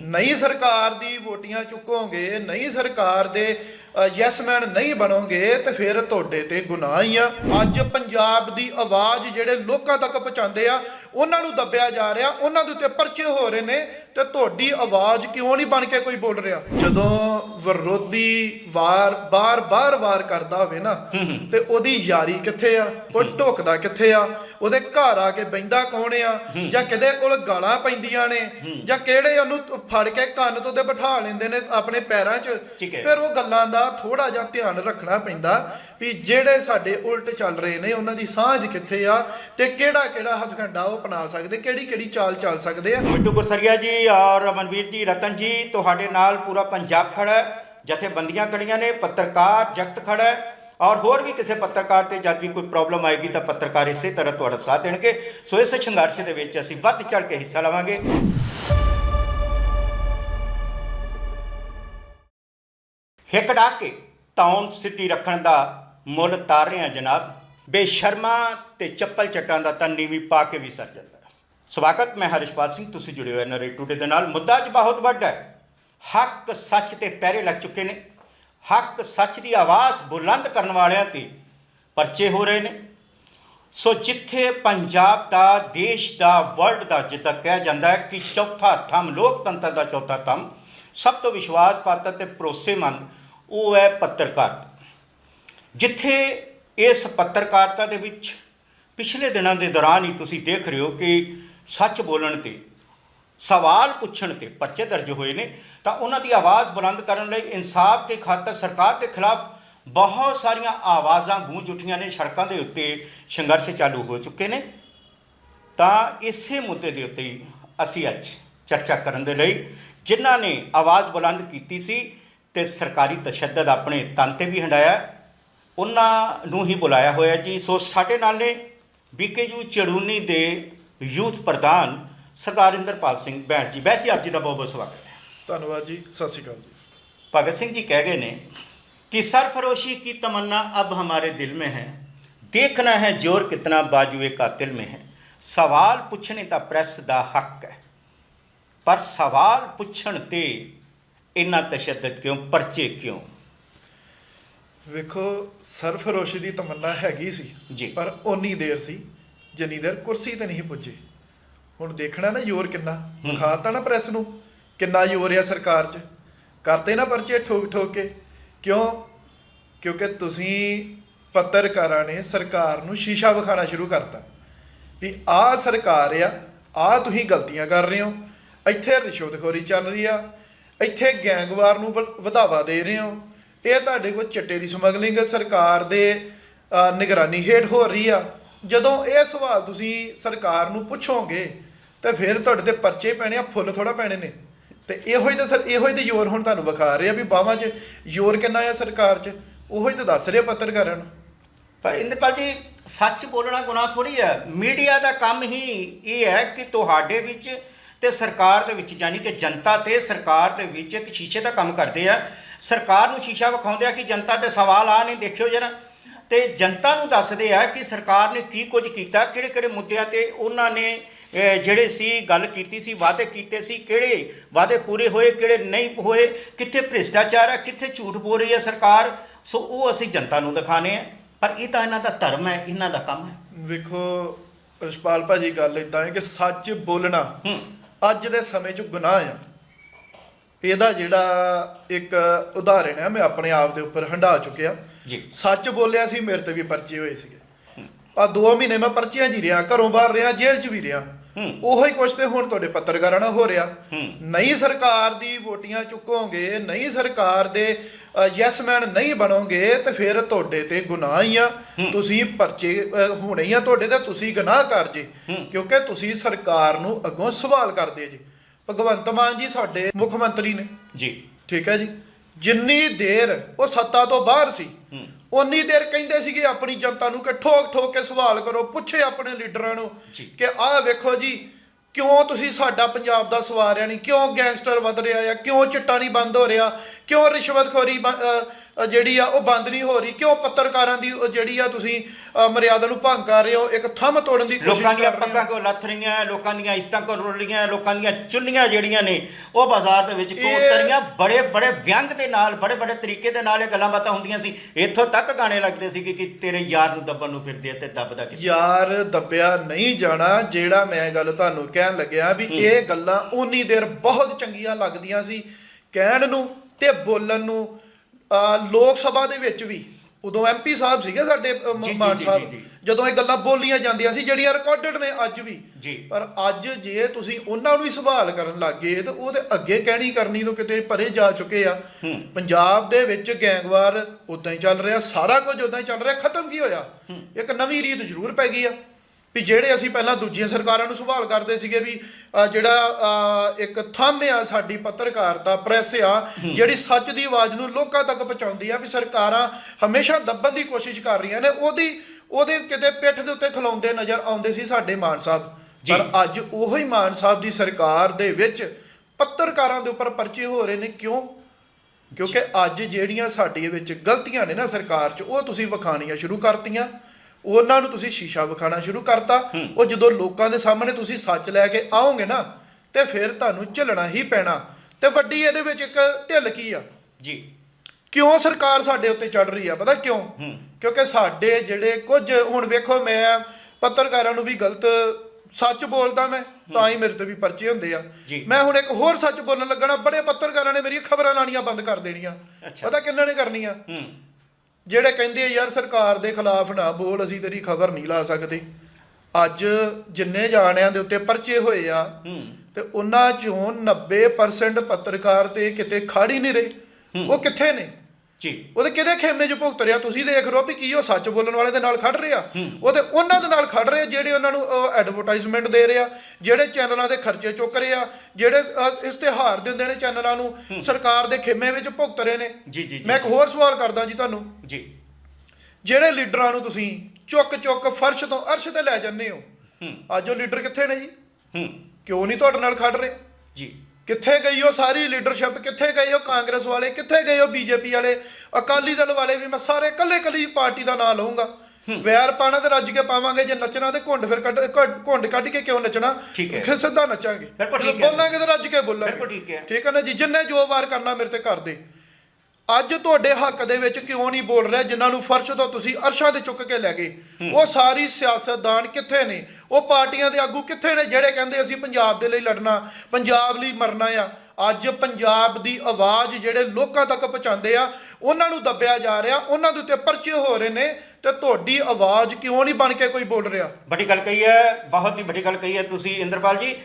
ਨਹੀਂ ਸਰਕਾਰ ਦੀ ਵੋਟੀਆਂ ਚੁੱਕੋਗੇ ਨਹੀਂ ਸਰਕਾਰ ਦੇ ਯੈਸ ਮੈਨ ਨਹੀਂ ਬਣੋਗੇ ਤੇ ਫਿਰ ਤੁਹਾਡੇ ਤੇ ਗੁਨਾਹ ਹੀ ਆ। ਅੱਜ ਪੰਜਾਬ ਦੀ ਆਵਾਜ਼ ਜਿਹੜੇ ਲੋਕਾਂ ਤੱਕ ਪਹੁੰਚਾਉਂਦੇ ਆ ਉਹਨਾਂ ਨੂੰ ਦੱਬਿਆ ਜਾ ਰਿਹਾ ਉਹਨਾਂ ਦੇ ਉੱਤੇ ਪਰਚੇ ਹੋ ਰਹੇ ਨੇ ਤੇ ਤੁਹਾਡੀ ਆਵਾਜ਼ ਕਿਉਂ ਨਹੀਂ ਬਣ ਕੇ ਕੋਈ ਬੋਲ ਰਿਹਾ? ਜਦੋਂ ਵਿਰੋਧੀ ਵਾਰ ਬਾਰ ਬਾਰ ਵਾਰ ਕਰਦਾ ਹੋਵੇ ਨਾ ਤੇ ਉਹਦੀ ਯਾਰੀ ਕਿੱਥੇ ਆ? ਉਹ ਢੁਕਦਾ ਕਿੱਥੇ ਆ? ਉਹਦੇ ਘਰ ਆ ਕੇ ਬੈੰਦਾ ਕੌਣ ਆ? ਜਾਂ ਕਿਹਦੇ ਕੋਲ ਗਾਲਾਂ ਪੈਂਦੀਆਂ ਨੇ? ਜਾਂ ਕਿਹੜੇ ਉਹਨੂੰ ਫੜ ਕੇ ਕੰਨ ਤੋਂ ਤੇ ਬਿਠਾ ਲੈਂਦੇ ਨੇ ਆਪਣੇ ਪੈਰਾਂ 'ਚ। ਫਿਰ ਉਹ ਗੱਲਾਂ ਦਾ ਥੋੜਾ ਜਿਹਾ ਧਿਆਨ ਰੱਖਣਾ ਪੈਂਦਾ ਵੀ ਜਿਹੜੇ ਸਾਡੇ ਉਲਟ ਚੱਲ ਰਹੇ ਨੇ, ਉਹਨਾਂ ਦੀ ਸਾਂਝ ਕਿੱਥੇ ਆ ਤੇ ਕਿਹੜਾ ਕਿਹੜਾ ਹਥਕੰਡਾ ਉਹ ਅਪਣਾ ਸਕਦੇ ਕਿਹੜੀ ਕਿਹੜੀ ਚਾਲ ਚੱਲ ਸਕਦੇ ਆ। ਮਿੰਟੂ ਗੁਰਸਰੀਆ ਜੀ ਔਰ ਮਨਵੀਰ ਜੀ, ਰਤਨ ਜੀ, ਤੁਹਾਡੇ ਨਾਲ ਪੂਰਾ ਪੰਜਾਬ ਖੜਾ ਹੈ, ਜਥੇਬੰਦੀਆਂ ਖੜੀਆਂ ਨੇ, ਪੱਤਰਕਾਰ ਜਗਤ ਖੜਾ ਹੈ ਔਰ ਹੋਰ ਵੀ ਕਿਸੇ ਪੱਤਰਕਾਰ ਤੇ ਜਦ ਵੀ ਕੋਈ ਪ੍ਰੋਬਲਮ ਆਏਗੀ ਤਾਂ ਪੱਤਰਕਾਰ ਇਸੇ ਤਰ੍ਹਾਂ ਤੁਹਾਡਾ ਸਾਥ ਦੇਣਗੇ। ਸੋ ਇਸ ਸੰਘਰਸ਼ ਦੇ ਵਿੱਚ ਅਸੀਂ ਵੱਧ ਚੜ ਕੇ ਹਿੱਸਾ ਲਵਾਂਗੇ। ਹਿੱਕ ਡਾ ਕੇ ਤੌਣ ਸਿੱਧੀ ਰੱਖਣ ਦਾ ਮੁੱਲ ਤਾਰ ਰਹੇ ਹਾਂ ਜਨਾਬ। ਬੇਸ਼ਰਮਾ ਤੇ ਚੱਪਲ ਚੱਟਾਂ ਦਾ ਤਾਂ ਨੀਵੀਂ ਪਾ ਕੇ ਵੀ ਸਰ ਜਾਂਦਾ। ਸਵਾਗਤ, ਮੈਂ ਹਰਿਸ਼ਪਾਲ ਸਿੰਘ, ਤੁਸੀਂ ਜੁੜੇ ਹੋਏ ਨਰੇ ਟੂਡੇ ਦੇ ਨਾਲ। ਮੁੱਦਾ ਅੱਜ ਬਹੁਤ ਵੱਡਾ ਹੈ। ਹੱਕ ਸੱਚ ਤੇ ਪਹਿਰੇ ਲੱਗ ਚੁੱਕੇ ਨੇ। ਹੱਕ ਸੱਚ ਦੀ ਆਵਾਜ਼ ਬੁਲੰਦ ਕਰਨ ਵਾਲਿਆਂ ਤੇ ਪਰਚੇ ਹੋ ਰਹੇ ਨੇ। ਸੋ ਜਿੱਥੇ ਪੰਜਾਬ ਦਾ, ਦੇਸ਼ ਦਾ ਵਰਲਡ ਦਾ ਜਿੱਦਾਂ ਕਿਹਾ ਜਾਂਦਾ ਹੈ ਕਿ ਚੌਥਾ ਥੰਮ, ਲੋਕਤੰਤਰ ਦਾ ਚੌਥਾ ਥੰਮ, ਸਭ ਤੋਂ ਵਿਸ਼ਵਾਸ ਪਾਤਰ ਤੇ ਭਰੋਸੇਮੰਦ ਉਹ ਹੈ ਪੱਤਰਕਾਰਤਾ ਜਿੱਥੇ ਇਸ ਪੱਤਰਕਾਰਤਾ ਦੇ ਵਿੱਚ ਪਿਛਲੇ ਦਿਨਾਂ ਦੇ ਦੌਰਾਨ ਹੀ ਤੁਸੀਂ ਦੇਖ ਰਹੇ ਹੋ ਕਿ ਸੱਚ ਬੋਲਣ ਤੇ, ਸਵਾਲ ਪੁੱਛਣ ਤੇ ਪਰਚੇ ਦਰਜ ਹੋਏ ਨੇ, ਤਾਂ ਉਹਨਾਂ ਦੀ ਆਵਾਜ਼ ਬੁਲੰਦ ਕਰਨ ਲਈ ਇਨਸਾਫ ਦੇ ਖਾਤਰ ਸਰਕਾਰ ਦੇ ਖਿਲਾਫ ਬਹੁਤ ਸਾਰੀਆਂ ਆਵਾਜ਼ਾਂ ਗੂੰਜ ਉੱਠੀਆਂ ਨੇ, ਸੜਕਾਂ ਦੇ ਉੱਤੇ ਸੰਘਰਸ਼ ਚਾਲੂ ਹੋ ਚੁੱਕੇ ਨੇ। ਤਾਂ ਇਸੇ ਮੁੱਦੇ ਦੇ ਉੱਤੇ ਅਸੀਂ ਅੱਜ ਚਰਚਾ ਕਰਨ ਦੇ ਲਈ ਜਿਨ੍ਹਾਂ ਨੇ ਆਵਾਜ਼ ਬੁਲੰਦ ਕੀਤੀ ਸੀ ਤੇ ਸਰਕਾਰੀ ਤਸ਼ੱਦਦ ਆਪਣੇ ਤਨ ਤੇ ਵੀ ਹੰਡਾਇਆ ਉਹਨਾਂ ਨੂੰ ਹੀ ਬੁਲਾਇਆ ਹੋਇਆ ਜੀ ਸੋ ਸਾਡੇ ਨਾਲ ਨੇ ਬੀਕੇਯੂ ਚੜੂਨੀ ਦੇ ਯੂਥ ਪ੍ਰਧਾਨ ਸਰਦਾਰ ਇੰਦਰਪਾਲ ਸਿੰਘ ਬੈਂਸ ਜੀ ਬੈਂਸ ਜੀ ਆਪ ਜੀ ਦਾ ਬਹੁਤ ਬਹੁਤ ਸਵਾਗਤ ਹੈ ਧੰਨਵਾਦ ਜੀ ਸਤਿ ਸ਼੍ਰੀ ਅਕਾਲ ਜੀ भगत सिंह जी कह गए ने कि सरफरोशी की तमन्ना अब हमारे दिल में है देखना है जोर कितना बाजुए कातिल में है सवाल पूछने का प्रेस ਦਾ ਹੱਕ ਹੈ ਪਰ ਸਵਾਲ ਪੁੱਛਣ ਤੇ ਇੰਨਾ ਤਸ਼ੱਦਦ ਕਿਉਂ ਪਰਚੇ ਕਿਉਂ? ਵੇਖੋ ਸਰਫਰੋਸ਼ੀ ਦੀ ਤਮੰਨਾ ਹੈਗੀ ਸੀ। ਪਰ ਓਨੀ ਦੇਰ ਸੀ ਜਿੰਨੀ ਦੇਰ ਕੁਰਸੀ ਤੇ ਨਹੀਂ ਪੁੱਜੇ। ਹੁਣ ਦੇਖਣਾ ਨਾ ਜ਼ੋਰ ਕਿੰਨਾ ਵਿਖਾਤਾ ਨਾ ਪ੍ਰੈਸ ਨੂੰ ਕਿੰਨਾ ਜ਼ੋਰ ਆ ਸਰਕਾਰ 'ਚ। ਕਰਤੇ ਨਾ ਪਰਚੇ ਠੋਕ ਠੋਕ ਕੇ। ਕਿਉਂ? ਕਿਉਂਕਿ ਤੁਸੀਂ ਪੱਤਰਕਾਰਾਂ ਨੇ ਸਰਕਾਰ ਨੂੰ ਸ਼ੀਸ਼ਾ ਵਿਖਾਣਾ ਸ਼ੁਰੂ ਕਰਤਾ ਵੀ ਆਹ ਸਰਕਾਰ ਆ ਆਹ ਤੁਸੀਂ ਗਲਤੀਆਂ ਕਰ ਰਹੇ ਹੋ। ਇੱਥੇ ਰਿਸ਼ਵਤਖੋਰੀ ਚੱਲ ਰਹੀ ਆ ਇੱਥੇ ਗੈਂਗਵਾਰ ਨੂੰ ਵ- ਵਧਾਵਾ ਦੇ ਰਹੇ ਹੋ। ਇਹ ਤੁਹਾਡੇ ਕੋਲ ਚਿੱਟੇ ਦੀ ਸਮਗਲਿੰਗ ਸਰਕਾਰ ਦੇ ਨਿਗਰਾਨੀ ਹੇਠ ਹੋ ਰਹੀ ਆ। ਜਦੋਂ ਇਹ ਸਵਾਲ ਤੁਸੀਂ ਸਰਕਾਰ ਨੂੰ ਪੁੱਛੋਗੇ, ਤੇ ਫਿਰ ਤੁਹਾਡੇ ਤੇ ਪਰਚੇ ਪੈਣੇ ਆ, ਫੁੱਲ ਥੋੜਾ ਪੈਣੇ ਨੇ। ਤੇ ਇਹੋ ਹੀ ਤਾਂ ਸਰ, ਇਹੋ ਹੀ ਤੇ ਜ਼ੋਰ ਹੁਣ ਤੁਹਾਨੂੰ ਵਿਖਾ ਰਹੇ ਆ ਵੀ ਬਾਹਾਂ 'ਚ ਜ਼ੋਰ ਕਿੰਨਾ ਆ ਸਰਕਾਰ 'ਚ, ਉਹੋ ਹੀ ਤਾਂ ਦੱਸ ਰਹੇ ਪੱਤਰਕਾਰਾਂ ਨੂੰ। ਪਰ ਇੰਦਰਪਾਲ ਜੀ, ਸੱਚ ਬੋਲਣਾ ਗੁਨਾਹ ਥੋੜੀ ਹੈ ਮੀਡੀਆ ਦਾ ਕੰਮ ਹੀ ਇਹ ਹੈ ਕਿ ਤੁਹਾਡੇ ਵਿੱਚ ਤੇ ਸਰਕਾਰ ਦੇ ਵਿੱਚ ਯਾਨੀ ਕਿ ਜਨਤਾ ਤੇ ਸਰਕਾਰ ਦੇ ਵਿੱਚ ਇੱਕ ਸ਼ੀਸ਼ੇ ਦਾ ਕੰਮ ਕਰਦੇ ਆ। ਸਰਕਾਰ ਨੂੰ ਸ਼ੀਸ਼ਾ ਵਿਖਾਉਂਦੇ ਆ ਕਿ ਜਨਤਾ ਤੇ ਸਵਾਲ ਆ ਨਹੀਂ ਦੇਖਿਓ ਜਰਾ। ਤੇ ਜਨਤਾ ਨੂੰ ਦੱਸਦੇ ਆ ਕਿ ਸਰਕਾਰ ਨੇ ਕੀ ਕੁਝ ਕੀਤਾ ਕਿਹੜੇ ਕਿਹੜੇ ਮੁੱਦਿਆਂ ਤੇ ਉਹਨਾਂ ਨੇ ਜਿਹੜੇ ਸੀ ਗੱਲ ਕੀਤੀ ਸੀ ਵਾਅਦੇ ਕੀਤੇ ਸੀ ਕਿਹੜੇ ਵਾਅਦੇ ਪੂਰੇ ਹੋਏ ਕਿਹੜੇ ਨਹੀਂ ਹੋਏ ਕਿੱਥੇ ਭ੍ਰਿਸ਼ਟਾਚਾਰ ਹੈ ਕਿੱਥੇ ਝੂਠ ਬੋਲ ਰਹੀ ਹੈ ਸਰਕਾਰ। ਸੋ ਉਹ ਅਸੀਂ ਜਨਤਾ ਨੂੰ ਦਿਖਾਣੇ ਆ। ਪਰ ਇਹ ਤਾਂ ਇਹਨਾਂ ਦਾ ਧਰਮ ਹੈ ਇਹਨਾਂ ਦਾ ਕੰਮ ਹੈ। ਵੇਖੋ ਰਸ਼ਪਾਲ ਭਾਜੀ ਗੱਲ ਇਦਾਂ ਹੈ ਕਿ ਸੱਚ ਬੋਲਣਾ ਅੱਜ ਦੇ ਸਮੇਂ 'ਚ ਗੁਨਾਹ ਆ। ਇਹਦਾ ਜਿਹੜਾ ਇੱਕ ਉਦਾਹਰਣ ਹੈ ਮੈਂ ਆਪਣੇ ਆਪ ਦੇ ਉੱਪਰ ਹੰਢਾ ਚੁੱਕਿਆ। ਜੀ। ਸੱਚ ਬੋਲਿਆ ਸੀ ਮੇਰੇ ਤੇ ਵੀ ਪਰਚੇ ਹੋਏ ਸੀਗੇ। ਆ 2 ਮਹੀਨੇ ਮੈਂ ਪਰਚੀਆਂ ਹੀ ਰਿਹਾ ਘਰੋਂ ਬਾਹਰ ਰਿਹਾ ਜੇਲ੍ਹ 'ਚ ਵੀ ਰਿਹਾ। ਉਹੋ ਹੀ ਕੁਛ ਤੇ ਹੁਣ ਤੁਹਾਡੇ ਪੱਤਰਕਾਰਾਂ ਨਾਲ ਹੋ ਰਿਹਾ। ਨਹੀਂ ਸਰਕਾਰ ਦੀ ਵੋਟੀਆਂ ਚੁੱਕੋਗੇ ਨਹੀਂ ਸਰਕਾਰ ਦੇ ਯੈਸ ਮੈਨ ਨਹੀਂ ਬਣੋਗੇ ਤੇ ਫਿਰ ਤੁਹਾਡੇ ਤੇ ਗੁਨਾਹ ਹੀ ਆ। ਤੁਸੀਂ ਪਰਚੇ ਹੋਣੇ ਹੀ ਆ ਤੁਹਾਡੇ ਤੇ ਤੁਸੀਂ ਗੁਨਾਹ ਕਰ ਜੇ। ਕਿਉਂਕਿ ਤੁਸੀਂ ਸਰਕਾਰ ਨੂੰ ਅੱਗੋਂ ਸਵਾਲ ਕਰਦੇ ਜੀ। ਭਗਵੰਤ ਮਾਨ ਜੀ ਸਾਡੇ ਮੁੱਖ ਮੰਤਰੀ ਨੇ। ਜੀ। ਠੀਕ ਹੈ ਜੀ। ਜਿੰਨੀ ਦੇਰ ਉਹ ਸੱਤਾ ਤੋਂ ਬਾਹਰ ਸੀ ਉਨੀ ਦੇਰ ਕਹਿੰਦੇ ਸੀਗੇ ਆਪਣੀ ਜਨਤਾ ਨੂੰ ਕਿ ਠੋਕ ਠੋਕ ਕੇ ਸਵਾਲ ਕਰੋ ਪੁੱਛੇ ਆਪਣੇ ਲੀਡਰਾਂ ਨੂੰ। ਕਿ ਆਹ ਵੇਖੋ ਜੀ ਕਿਉਂ ਤੁਸੀਂ ਸਾਡਾ ਪੰਜਾਬ ਦਾ ਸਵਾਰਿਆ ਨਹੀਂ? ਕਿਉਂ ਗੈਂਗਸਟਰ ਵੱਧ ਰਿਹਾ ਆ? ਕਿਉਂ ਚਿੱਟਾ ਨਹੀਂ ਬੰਦ ਹੋ ਰਿਹਾ? ਕਿਉਂ ਰਿਸ਼ਵਤਖੋਰੀ ਜਿਹੜੀ ਆ ਉਹ ਬੰਦ ਨਹੀਂ ਹੋ ਰਹੀ। ਕਿਉਂ ਪੱਤਰਕਾਰਾਂ ਦੀ ਜਿਹੜੀ ਆ ਤੁਸੀਂ ਮਰਿਆਦਾ ਨੂੰ ਭੰਗ ਕਰ ਰਹੇ ਹੋ ਇੱਕ ਥੰਮ ਤੋੜਨ ਦੀ ਕੋਸ਼ਿਸ਼ ਲੋਕਾਂ ਦੀਆਂ ਪੱਗਾਂ ਕੋ ਲੱਥ ਰਹੀਆਂ ਲੋਕਾਂ ਦੀਆਂ ਇਸਤਾਂ ਕੋ ਰੁਲ ਰਹੀਆਂ ਲੋਕਾਂ ਦੀਆਂ ਚੁੰਨੀਆਂ ਜਿਹੜੀਆਂ ਨੇ ਉਹ ਬਾਜ਼ਾਰ ਦੇ ਵਿੱਚ ਰਹੀਆਂ ਬੜੇ ਬੜੇ ਵਿਅੰਗ ਦੇ ਨਾਲ ਬੜੇ ਬੜੇ ਤਰੀਕੇ ਦੇ ਨਾਲ ਇਹ ਗੱਲਾਂ ਬਾਤਾਂ ਹੁੰਦੀਆਂ ਸੀ। ਇੱਥੋਂ ਤੱਕ ਗਾਣੇ ਲੱਗਦੇ ਸੀ ਕਿ ਤੇਰੇ ਯਾਰ ਨੂੰ ਦੱਬਣ ਨੂੰ ਫਿਰਦੇ ਤੇ ਦੱਬਦਾ ਕਿਸ ਯਾਰ ਦੱਬਿਆ ਨਹੀਂ ਜਾਣਾ ਜਿਹੜਾ ਮੈਂ ਗੱਲ ਤੁਹਾਨੂੰ ਕਹਿਣ ਲੱਗਿਆ ਵੀ ਇਹ ਗੱਲਾਂ ਉਨੀ ਦੇਰ ਬਹੁਤ ਚੰਗੀਆਂ ਲੱਗਦੀਆਂ ਸੀ ਕਹਿਣ ਨੂੰ ਤੇ ਬੋਲਣ ਨੂੰ। ਲੋਕ ਸਭਾ ਦੇ ਵਿੱਚ ਵੀ ਉਦੋਂ ਐਮਪੀ ਸਾਹਿਬ ਸੀਗੇ ਸਾਡੇ ਮਾਨ ਸਾਹਿਬ। ਜਦੋਂ ਇਹ ਗੱਲਾਂ ਬੋਲੀਆਂ ਜਾਂਦੀਆਂ ਸੀ ਜਿਹੜੀਆਂ ਰਿਕਾਰਡਡ ਨੇ ਅੱਜ ਵੀ। ਪਰ ਅੱਜ ਜੇ ਤੁਸੀਂ ਉਹਨਾਂ ਨੂੰ ਹੀ ਸਵਾਲ ਕਰਨ ਲੱਗੇ ਤਾਂ ਉਹਦੇ ਅੱਗੇ ਕਹਿਣੀ ਕਰਨੀ ਤੋਂ ਕਿਤੇ ਪਰੇ ਜਾ ਚੁੱਕੇ ਆ। ਪੰਜਾਬ ਦੇ ਵਿੱਚ ਗੈਂਗਵਾਰ ਉਦਾਂ ਹੀ ਚੱਲ ਰਿਹਾ ਸਾਰਾ ਕੁਝ ਉਦਾਂ ਹੀ ਚੱਲ ਰਿਹਾ ਖਤਮ ਕੀ ਹੋਇਆ? ਇੱਕ ਨਵੀਂ ਰੀਤ ਜ਼ਰੂਰ ਪੈ ਗਈ ਆ। ਵੀ ਜਿਹੜੇ ਅਸੀਂ ਪਹਿਲਾਂ ਦੂਜੀਆਂ ਸਰਕਾਰਾਂ ਨੂੰ ਸਵਾਲ ਕਰਦੇ ਸੀਗੇ ਵੀ ਜਿਹੜਾ ਇੱਕ ਥੰਮ ਆ ਸਾਡੀ ਪੱਤਰਕਾਰਤਾ ਪ੍ਰੈਸ ਆ ਜਿਹੜੀ ਸੱਚ ਦੀ ਆਵਾਜ਼ ਨੂੰ ਲੋਕਾਂ ਤੱਕ ਪਹੁੰਚਾਉਂਦੀ ਆ ਵੀ ਸਰਕਾਰਾਂ ਹਮੇਸ਼ਾ ਦੱਬਣ ਦੀ ਕੋਸ਼ਿਸ਼ ਕਰ ਰਹੀਆਂ ਨੇ ਉਹਦੀ ਉਹਦੇ ਕਿਤੇ ਪਿੱਠ ਦੇ ਉੱਤੇ ਖਲੋਂਦੇ ਨਜ਼ਰ ਆਉਂਦੇ ਸੀ ਸਾਡੇ ਮਾਨ ਸਾਹਿਬ। ਪਰ ਅੱਜ ਉਹੋ ਹੀ ਮਾਨ ਸਾਹਿਬ ਦੀ ਸਰਕਾਰ ਦੇ ਵਿੱਚ ਪੱਤਰਕਾਰਾਂ ਦੇ ਉੱਪਰ ਪਰਚੇ ਹੋ ਰਹੇ ਨੇ ਕਿਉਂ? ਕਿਉਂਕਿ ਅੱਜ ਜਿਹੜੀਆਂ ਸਾਡੇ ਵਿੱਚ ਗਲਤੀਆਂ ਨੇ ਨਾ ਸਰਕਾਰ 'ਚ ਉਹ ਤੁਸੀਂ ਵਿਖਾਣੀਆਂ ਸ਼ੁਰੂ ਕਰਤੀਆਂ। ਉਹਨਾਂ ਨੂੰ ਤੁਸੀਂ ਸ਼ੀਸ਼ਾ ਵਿਖਾਣਾ ਸ਼ੁਰੂ ਕਰਤਾ। ਉਹ ਜਦੋਂ ਲੋਕਾਂ ਦੇ ਸਾਹਮਣੇ ਤੁਸੀਂ ਸੱਚ ਲੈ ਕੇ ਆਓਗੇ ਨਾ ਤੇ ਫਿਰ ਤੁਹਾਨੂੰ ਝੱਲਣਾ ਹੀ ਪੈਣਾ। ਤੇ ਵੱਡੀ ਇਹਦੇ ਵਿੱਚ ਇੱਕ ਢਿੱਲ ਕੀ ਆ? ਜੀ। ਕਿਉਂ ਸਰਕਾਰ ਸਾਡੇ ਉੱਤੇ ਚੜ ਰਹੀ ਆ? ਪਤਾ ਕਿਉਂ? ਕਿਉਂਕਿ ਸਾਡੇ ਜਿਹੜੇ ਕੁਝ ਹੁਣ ਵੇਖੋ ਮੈਂ ਪੱਤਰਕਾਰਾਂ ਨੂੰ ਵੀ ਗਲਤ ਸੱਚ ਬੋਲਦਾ ਮੈਂ ਤਾਂ ਹੀ ਮੇਰੇ ਤੇ ਵੀ ਪਰਚੇ ਹੁੰਦੇ ਆ। ਮੈਂ ਹੁਣ ਇੱਕ ਹੋਰ ਸੱਚ ਬੋਲਣ ਲੱਗਣਾ ਬੜੇ ਪੱਤਰਕਾਰਾਂ ਨੇ ਮੇਰੀਆਂ ਖਬਰਾਂ ਲਾਣੀਆਂ ਬੰਦ ਕਰ ਦੇਣੀਆਂ। ਪਤਾ ਕਿੰਨਾਂ ਨੇ ਕਰਨੀਆਂ? ਜਿਹੜੇ ਕਹਿੰਦੇ ਯਾਰ ਸਰਕਾਰ ਦੇ ਖਿਲਾਫ ਨਾ ਬੋਲ ਅਸੀਂ ਤੇਰੀ ਖਬਰ ਨਹੀਂ ਲਾ ਸਕਦੇ। ਅੱਜ ਜਿੰਨੇ ਜਾਣਿਆਂ ਦੇ ਉੱਤੇ ਪਰਚੇ ਹੋਏ ਆ ਤੇ ਉਹਨਾਂ ਚੋਂ 90% ਪੱਤਰਕਾਰ ਤੇ ਕਿਤੇ ਖੜ ਹੀ ਨਹੀਂ ਰਹੇ। ਉਹ ਕਿੱਥੇ ਨੇ? ਜੀ। ਉਹਦੇ ਕਿਹਦੇ ਖੇਮੇ 'ਚ ਭੁਗਤ ਰਿਹਾ? ਤੁਸੀਂ ਦੇਖ ਰਹੇ ਹੋ ਵੀ ਕੀ ਉਹ ਸੱਚ ਬੋਲਣ ਵਾਲੇ ਦੇ ਨਾਲ ਖੜ ਰਿਹਾ। ਉਹਦੇ ਉਹਨਾਂ ਦੇ ਨਾਲ ਖੜ ਰਹੇ ਜਿਹੜੇ ਉਹਨਾਂ ਨੂੰ ਐਡਵਰਟਾਈਜ਼ਮੈਂਟ ਦੇ ਰਿਹਾ ਜਿਹੜੇ ਚੈਨਲਾਂ ਦੇ ਖਰਚੇ ਚੁੱਕ ਰਹੇ ਆ ਜਿਹੜੇ ਇਸ਼ਤਿਹਾਰ ਦਿੰਦੇ ਨੇ ਚੈਨਲਾਂ ਨੂੰ ਸਰਕਾਰ ਦੇ ਖੇਮੇ ਵਿੱਚ ਭੁਗਤ ਰਹੇ ਨੇ। ਜੀ, ਜੀ। ਮੈਂ ਇੱਕ ਹੋਰ ਸਵਾਲ ਕਰਦਾ ਜੀ ਤੁਹਾਨੂੰ। ਜੀ। ਜਿਹੜੇ ਲੀਡਰਾਂ ਨੂੰ ਤੁਸੀਂ ਚੁੱਕ ਚੁੱਕ ਫਰਸ਼ ਤੋਂ ਅਰਸ਼ ਤੇ ਲੈ ਜਾਂਦੇ ਹੋ ਅੱਜ ਉਹ ਲੀਡਰ ਕਿੱਥੇ ਨੇ ਜੀ? ਕਿਉਂ ਨਹੀਂ ਤੁਹਾਡੇ ਨਾਲ ਖੜ ਰਹੇ? ਜੀ। ਕਿੱਥੇ ਗਈ ਉਹ ਸਾਰੀ ਲੀਡਰਸ਼ਿਪ ਕਿੱਥੇ ਗਏ ਉਹ ਕਾਂਗਰਸ ਵਾਲੇ? ਕਿੱਥੇ ਗਏ ਉਹ ਬੀਜੇਪੀ ਵਾਲੇ? ਅਕਾਲੀ ਦਲ ਵਾਲੇ ਵੀ ਮੈਂ ਸਾਰੇ ਕੱਲੇ ਕੱਲੀ ਪਾਰਟੀ ਦਾ ਨਾਂ ਲਵਾਂਗਾ ਵੈਰ ਪਾਣਾ ਤੇ ਰੱਜ ਕੇ ਪਾਵਾਂਗੇ ਜੇ ਨੱਚਣਾ ਤੇ ਘੁੰਡ ਫਿਰ ਕੱਢ ਘੁੰਡ- ਕੱਢ ਕੇ ਕਿਉਂ ਨੱਚਣਾ। ਫਿਰ ਸਿੱਧਾ ਨੱਚਾਂਗੇ। ਬੋਲਾਂਗੇ ਤੇ ਰੱਜ ਕੇ ਬੋਲਾਂਗੇ। ਬਿਲਕੁਲ ਠੀਕ ਹੈ। ਠੀਕ ਹੈ ਨਾ ਜੀ? ਜਿੰਨੇ ਜੋ ਵਾਰ ਕਰਨਾ ਮੇਰੇ ਤੇ ਕਰ ਦੇ। ਅੱਜ ਤੁਹਾਡੇ ਹੱਕ ਦੇ ਵਿੱਚ ਕਿਉਂ ਨਹੀਂ ਬੋਲ ਰਿਹਾ ਜਿਨ੍ਹਾਂ ਨੂੰ ਫਰਸ਼ ਤੋਂ ਤੁਸੀਂ ਅਰਸ਼ਾਂ ਤੇ ਚੁੱਕ ਕੇ ਲੈ ਗਏ? ਉਹ ਸਾਰੀ ਸਿਆਸਤਦਾਨ ਕਿੱਥੇ ਨੇ? ਉਹ ਪਾਰਟੀਆਂ ਦੇ ਆਗੂ ਕਿੱਥੇ ਨੇ ਜਿਹੜੇ ਕਹਿੰਦੇ ਅਸੀਂ ਪੰਜਾਬ ਦੇ ਲਈ ਲੜਨਾ ਪੰਜਾਬ ਲਈ ਮਰਨਾ ਆ? ਅੱਜ ਪੰਜਾਬ ਦੀ ਆਵਾਜ਼ ਜਿਹੜੇ ਲੋਕਾਂ ਤੱਕ ਪਹੁੰਚਾਉਂਦੇ ਆ ਉਹਨਾਂ ਨੂੰ ਦੱਬਿਆ ਜਾ ਰਿਹਾ ਉਹਨਾਂ ਦੇ ਉੱਤੇ ਪਰਚੇ ਹੋ ਰਹੇ ਨੇ ਤੇ ਤੁਹਾਡੀ ਆਵਾਜ਼ ਕਿਉਂ ਨਹੀਂ ਬਣ ਕੇ ਕੋਈ ਬੋਲ ਰਿਹਾ? ਵੱਡੀ ਗੱਲ ਕਹੀ ਹੈ ਬਹੁਤ ਹੀ ਵੱਡੀ ਗੱਲ ਕਹੀ ਹੈ ਤੁਸੀਂ ਇੰਦਰਪਾਲ ਜੀ।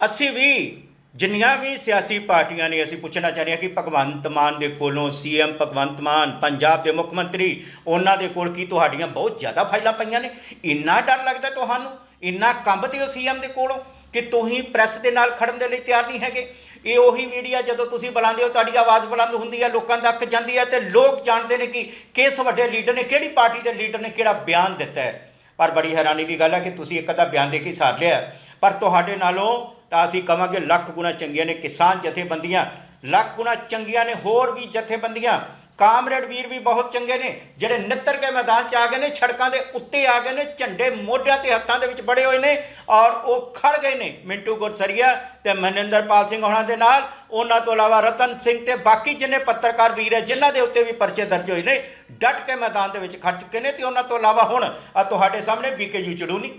ਅਸੀਂ ਵੀ ਜਿੰਨੀਆਂ ਵੀ ਸਿਆਸੀ ਪਾਰਟੀਆਂ ਨੇ, ਅਸੀਂ ਪੁੱਛਣਾ ਚਾਹ ਰਹੇ ਹਾਂ ਕਿ ਭਗਵੰਤ ਮਾਨ ਦੇ ਕੋਲੋਂ ਸੀਐਮ ਭਗਵੰਤ ਮਾਨ, ਪੰਜਾਬ ਦੇ ਮੁੱਖ ਮੰਤਰੀ, ਉਹਨਾਂ ਦੇ ਕੋਲ ਕੀ ਤੁਹਾਡੀਆਂ ਬਹੁਤ ਜ਼ਿਆਦਾ ਫਾਈਲਾਂ ਪਈਆਂ ਨੇ? ਇੰਨਾ ਡਰ ਲੱਗਦਾ ਤੁਹਾਨੂੰ? ਇੰਨਾ ਕੰਬਦੇ ਹੋ ਸੀਐਮ ਦੇ ਕੋਲੋਂ ਕਿ ਤੁਸੀਂ ਪ੍ਰੈਸ ਦੇ ਨਾਲ ਖੜਨ ਦੇ ਲਈ ਤਿਆਰ ਨਹੀਂ ਹੈਗੇ? ਇਹ ਉਹੀ ਮੀਡੀਆ ਜਦੋਂ ਤੁਸੀਂ ਬੁਲਾਉਂਦੇ ਹੋ, ਤੁਹਾਡੀ ਆਵਾਜ਼ ਬੁਲੰਦ ਹੁੰਦੀ ਹੈ, ਲੋਕਾਂ ਤੱਕ ਜਾਂਦੀ ਹੈ ਤੇ ਲੋਕ ਜਾਣਦੇ ਨੇ ਕਿ ਕਿਸ ਵੱਡੇ ਲੀਡਰ ਨੇ, ਕਿਹੜੀ ਪਾਰਟੀ ਦੇ ਲੀਡਰ ਨੇ ਕਿਹੜਾ ਬਿਆਨ ਦਿੱਤਾ ਹੈ। ਪਰ ਬੜੀ ਹੈਰਾਨੀ ਦੀ ਗੱਲ ਹੈ ਕਿ ਤੁਸੀਂ ਇੱਕ ਅੱਧਾ ਬਿਆਨ ਦੇ ਕੇ ਸਾਰ ਲਿਆ ਪਰ ਤੁਹਾਡੇ ਨਾਲੋਂ ਤਾਂ ਅਸੀਂ ਕਵਾਂਗੇ ਲੱਖ ਗੁਣਾ ਚੰਗੀਆਂ ਨੇ ਕਿਸਾਨ ਜਥੇਬੰਦੀਆਂ, ਲੱਖ ਗੁਣਾ ਚੰਗੀਆਂ ਨੇ ਹੋਰ ਵੀ ਜਥੇਬੰਦੀਆਂ। ਕਾਮਰੇਡ ਵੀਰ ਵੀ ਬਹੁਤ ਚੰਗੇ ਨੇ, ਜਿਹੜੇ ਨਿੱਤਰ ਕੇ ਮੈਦਾਨ 'ਚ ਆ ਗਏ ਨੇ, ਸੜਕਾਂ ਦੇ ਉੱਤੇ ਆ ਗਏ ਨੇ, ਝੰਡੇ ਮੋਢਿਆਂ ਤੇ ਹੱਥਾਂ ਦੇ ਵਿੱਚ ਬੜੇ ਹੋਏ ਨੇ ਔਰ ਉਹ ਖੜ ਗਏ ਨੇ ਮਿੰਟੂ ਗੁਰਸਰੀਆ ਤੇ ਮਨਿੰਦਰਪਾਲ ਸਿੰਘ ਹੋਣਾ ਦੇ ਨਾਲ। ਉਹਨਾਂ ਤੋਂ ਇਲਾਵਾ ਰਤਨ ਸਿੰਘ ਤੇ ਬਾਕੀ ਜਿੰਨੇ ਪੱਤਰਕਾਰ ਵੀਰ ਹੈ, ਜਿਨ੍ਹਾਂ ਦੇ ਉੱਤੇ ਵੀ ਪਰਚੇ ਦਰਜ ਹੋਏ ਨੇ, ਡਟ ਕੇ ਮੈਦਾਨ ਦੇ ਵਿੱਚ ਖੜ ਚੁੱਕੇ ਨੇ ਤੇ ਉਹਨਾਂ ਤੋਂ ਇਲਾਵਾ ਹੁਣ ਆ ਤੁਹਾਡੇ ਸਾਹਮਣੇ ਬੀਕੇਯੂ ਚੜੂਨੀ।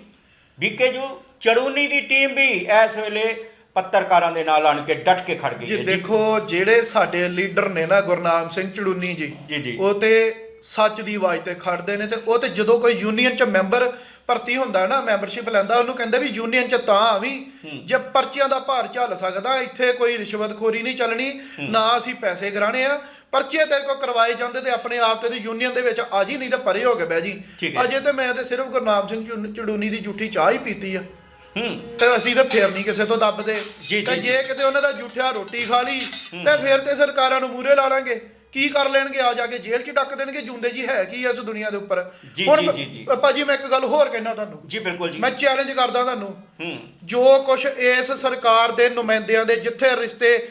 ਬੀਕੇਯੂ ਚੜੂਨੀ ਦੀ ਟੀਮ ਵੀ ਇਸ ਵੇਲੇ ਪੱਤਰਕਾਰਾਂ ਦੇ ਨਾਲ ਆਣ ਕੇ ਡਟ ਕੇ ਖੜ ਗਈ ਜੀ ਦੇਖੋ ਜਿਹੜੇ ਸਾਡੇ ਲੀਡਰ ਨੇ ਨਾ ਗੁਰਨਾਮ ਸਿੰਘ ਚੜੂਨੀ ਜੀ। ਉਹ ਤੇ ਸੱਚ ਦੀ ਆਵਾਜ਼ ਤੇ ਖੜਦੇ ਨੇ ਤੇ ਉਹ ਤੇ ਜਦੋਂ ਕੋਈ ਯੂਨੀਅਨ ਚ ਮੈਂਬਰ ਭਰਤੀ ਹੁੰਦਾ ਨਾ ਮੈਂਬਰਸ਼ਿਪ ਲੈਂਦਾ ਉਹਨੂੰ ਕਹਿੰਦੇ ਵੀ ਯੂਨੀਅਨ ਚ ਤਾਂ ਆਵੀਂ ਜੇ ਪਰਚੀਆਂ ਦਾ ਭਾਰ ਝੱਲ ਸਕਦਾ ਇੱਥੇ ਕੋਈ ਰਿਸ਼ਵਤਖੋਰੀ ਨਹੀਂ ਚੱਲਣੀ ਨਾ ਅਸੀਂ ਪੈਸੇ ਗਰਾਣੇ ਆ ਪਰਚੇ ਤੇਰੇ ਕੋ ਕਰਵਾਏ ਜਾਂਦੇ ਤੇ ਆਪਣੇ ਆਪ ਤੇ ਯੂਨੀਅਨ ਦੇ ਵਿੱਚ ਆ ਜੀ ਨਹੀਂ ਤਾਂ ਪਰੇ ਹੋ ਕੇ ਬਹਿ ਜੀ। ਅਜੇ ਤੇ ਮੈਂ ਤੇ ਸਿਰਫ ਗੁਰਨਾਮ ਸਿੰਘ ਚੜੂ- ਚੜੂਨੀ ਦੀ ਜੂਠੀ ਚਾਹ ਹੀ ਪੀਤੀ ਆ। ਹੂੰ। ਤੇ ਅਸੀਂ ਤਾਂ ਫੇਰ ਨਹੀਂ ਕਿਸੇ ਤੋਂ ਦੱਬਦੇ। ਜੀ, ਤੇ ਜੀ, ਜੇ ਕਿਤੇ ਉਹਨਾਂ ਦਾ ਜੂਠਿਆ ਰੋਟੀ ਖਾ ਲਈ ਤੇ ਫੇਰ ਤੇ ਸਰਕਾਰਾਂ ਨੂੰ ਮੂਰੇ ਲਾ ਲਾਂਗੇ। ਕੀ ਕਰ ਲੈਣਗੇ? ਆ ਜਾ ਕੇ ਜੇਲ੍ਹ 'ਚ ਡੱਕ ਦੇਣਗੇ। ਜੁੰਦੇ ਜੀ ਹੈ ਕੀ ਇਸ ਦੁਨੀਆ ਦੇ ਉੱਪਰ? ਜੀ, ਹੁਣ ਜੀ, ਜੀ, ਜੀ। ਅ, ਭਾਜੀ ਮੈਂ ਇੱਕ ਗੱਲ ਹੋਰ ਕਹਿਣਾ ਤੁਹਾਨੂੰ। ਜੀ ਬਿਲਕੁਲ ਜੀ। ਮੈਂ ਚੈਲੰਜ ਕਰਦਾ ਤੁਹਾਨੂੰ। ਹੂੰ। ਜੋ ਕੁਝ ਇਸ ਸਰਕਾਰ ਦੇ ਨੁਮਾਇੰਦਿਆਂ ਦੇ ਜਿੱਥੇ ਰਿਸ਼ਤੇ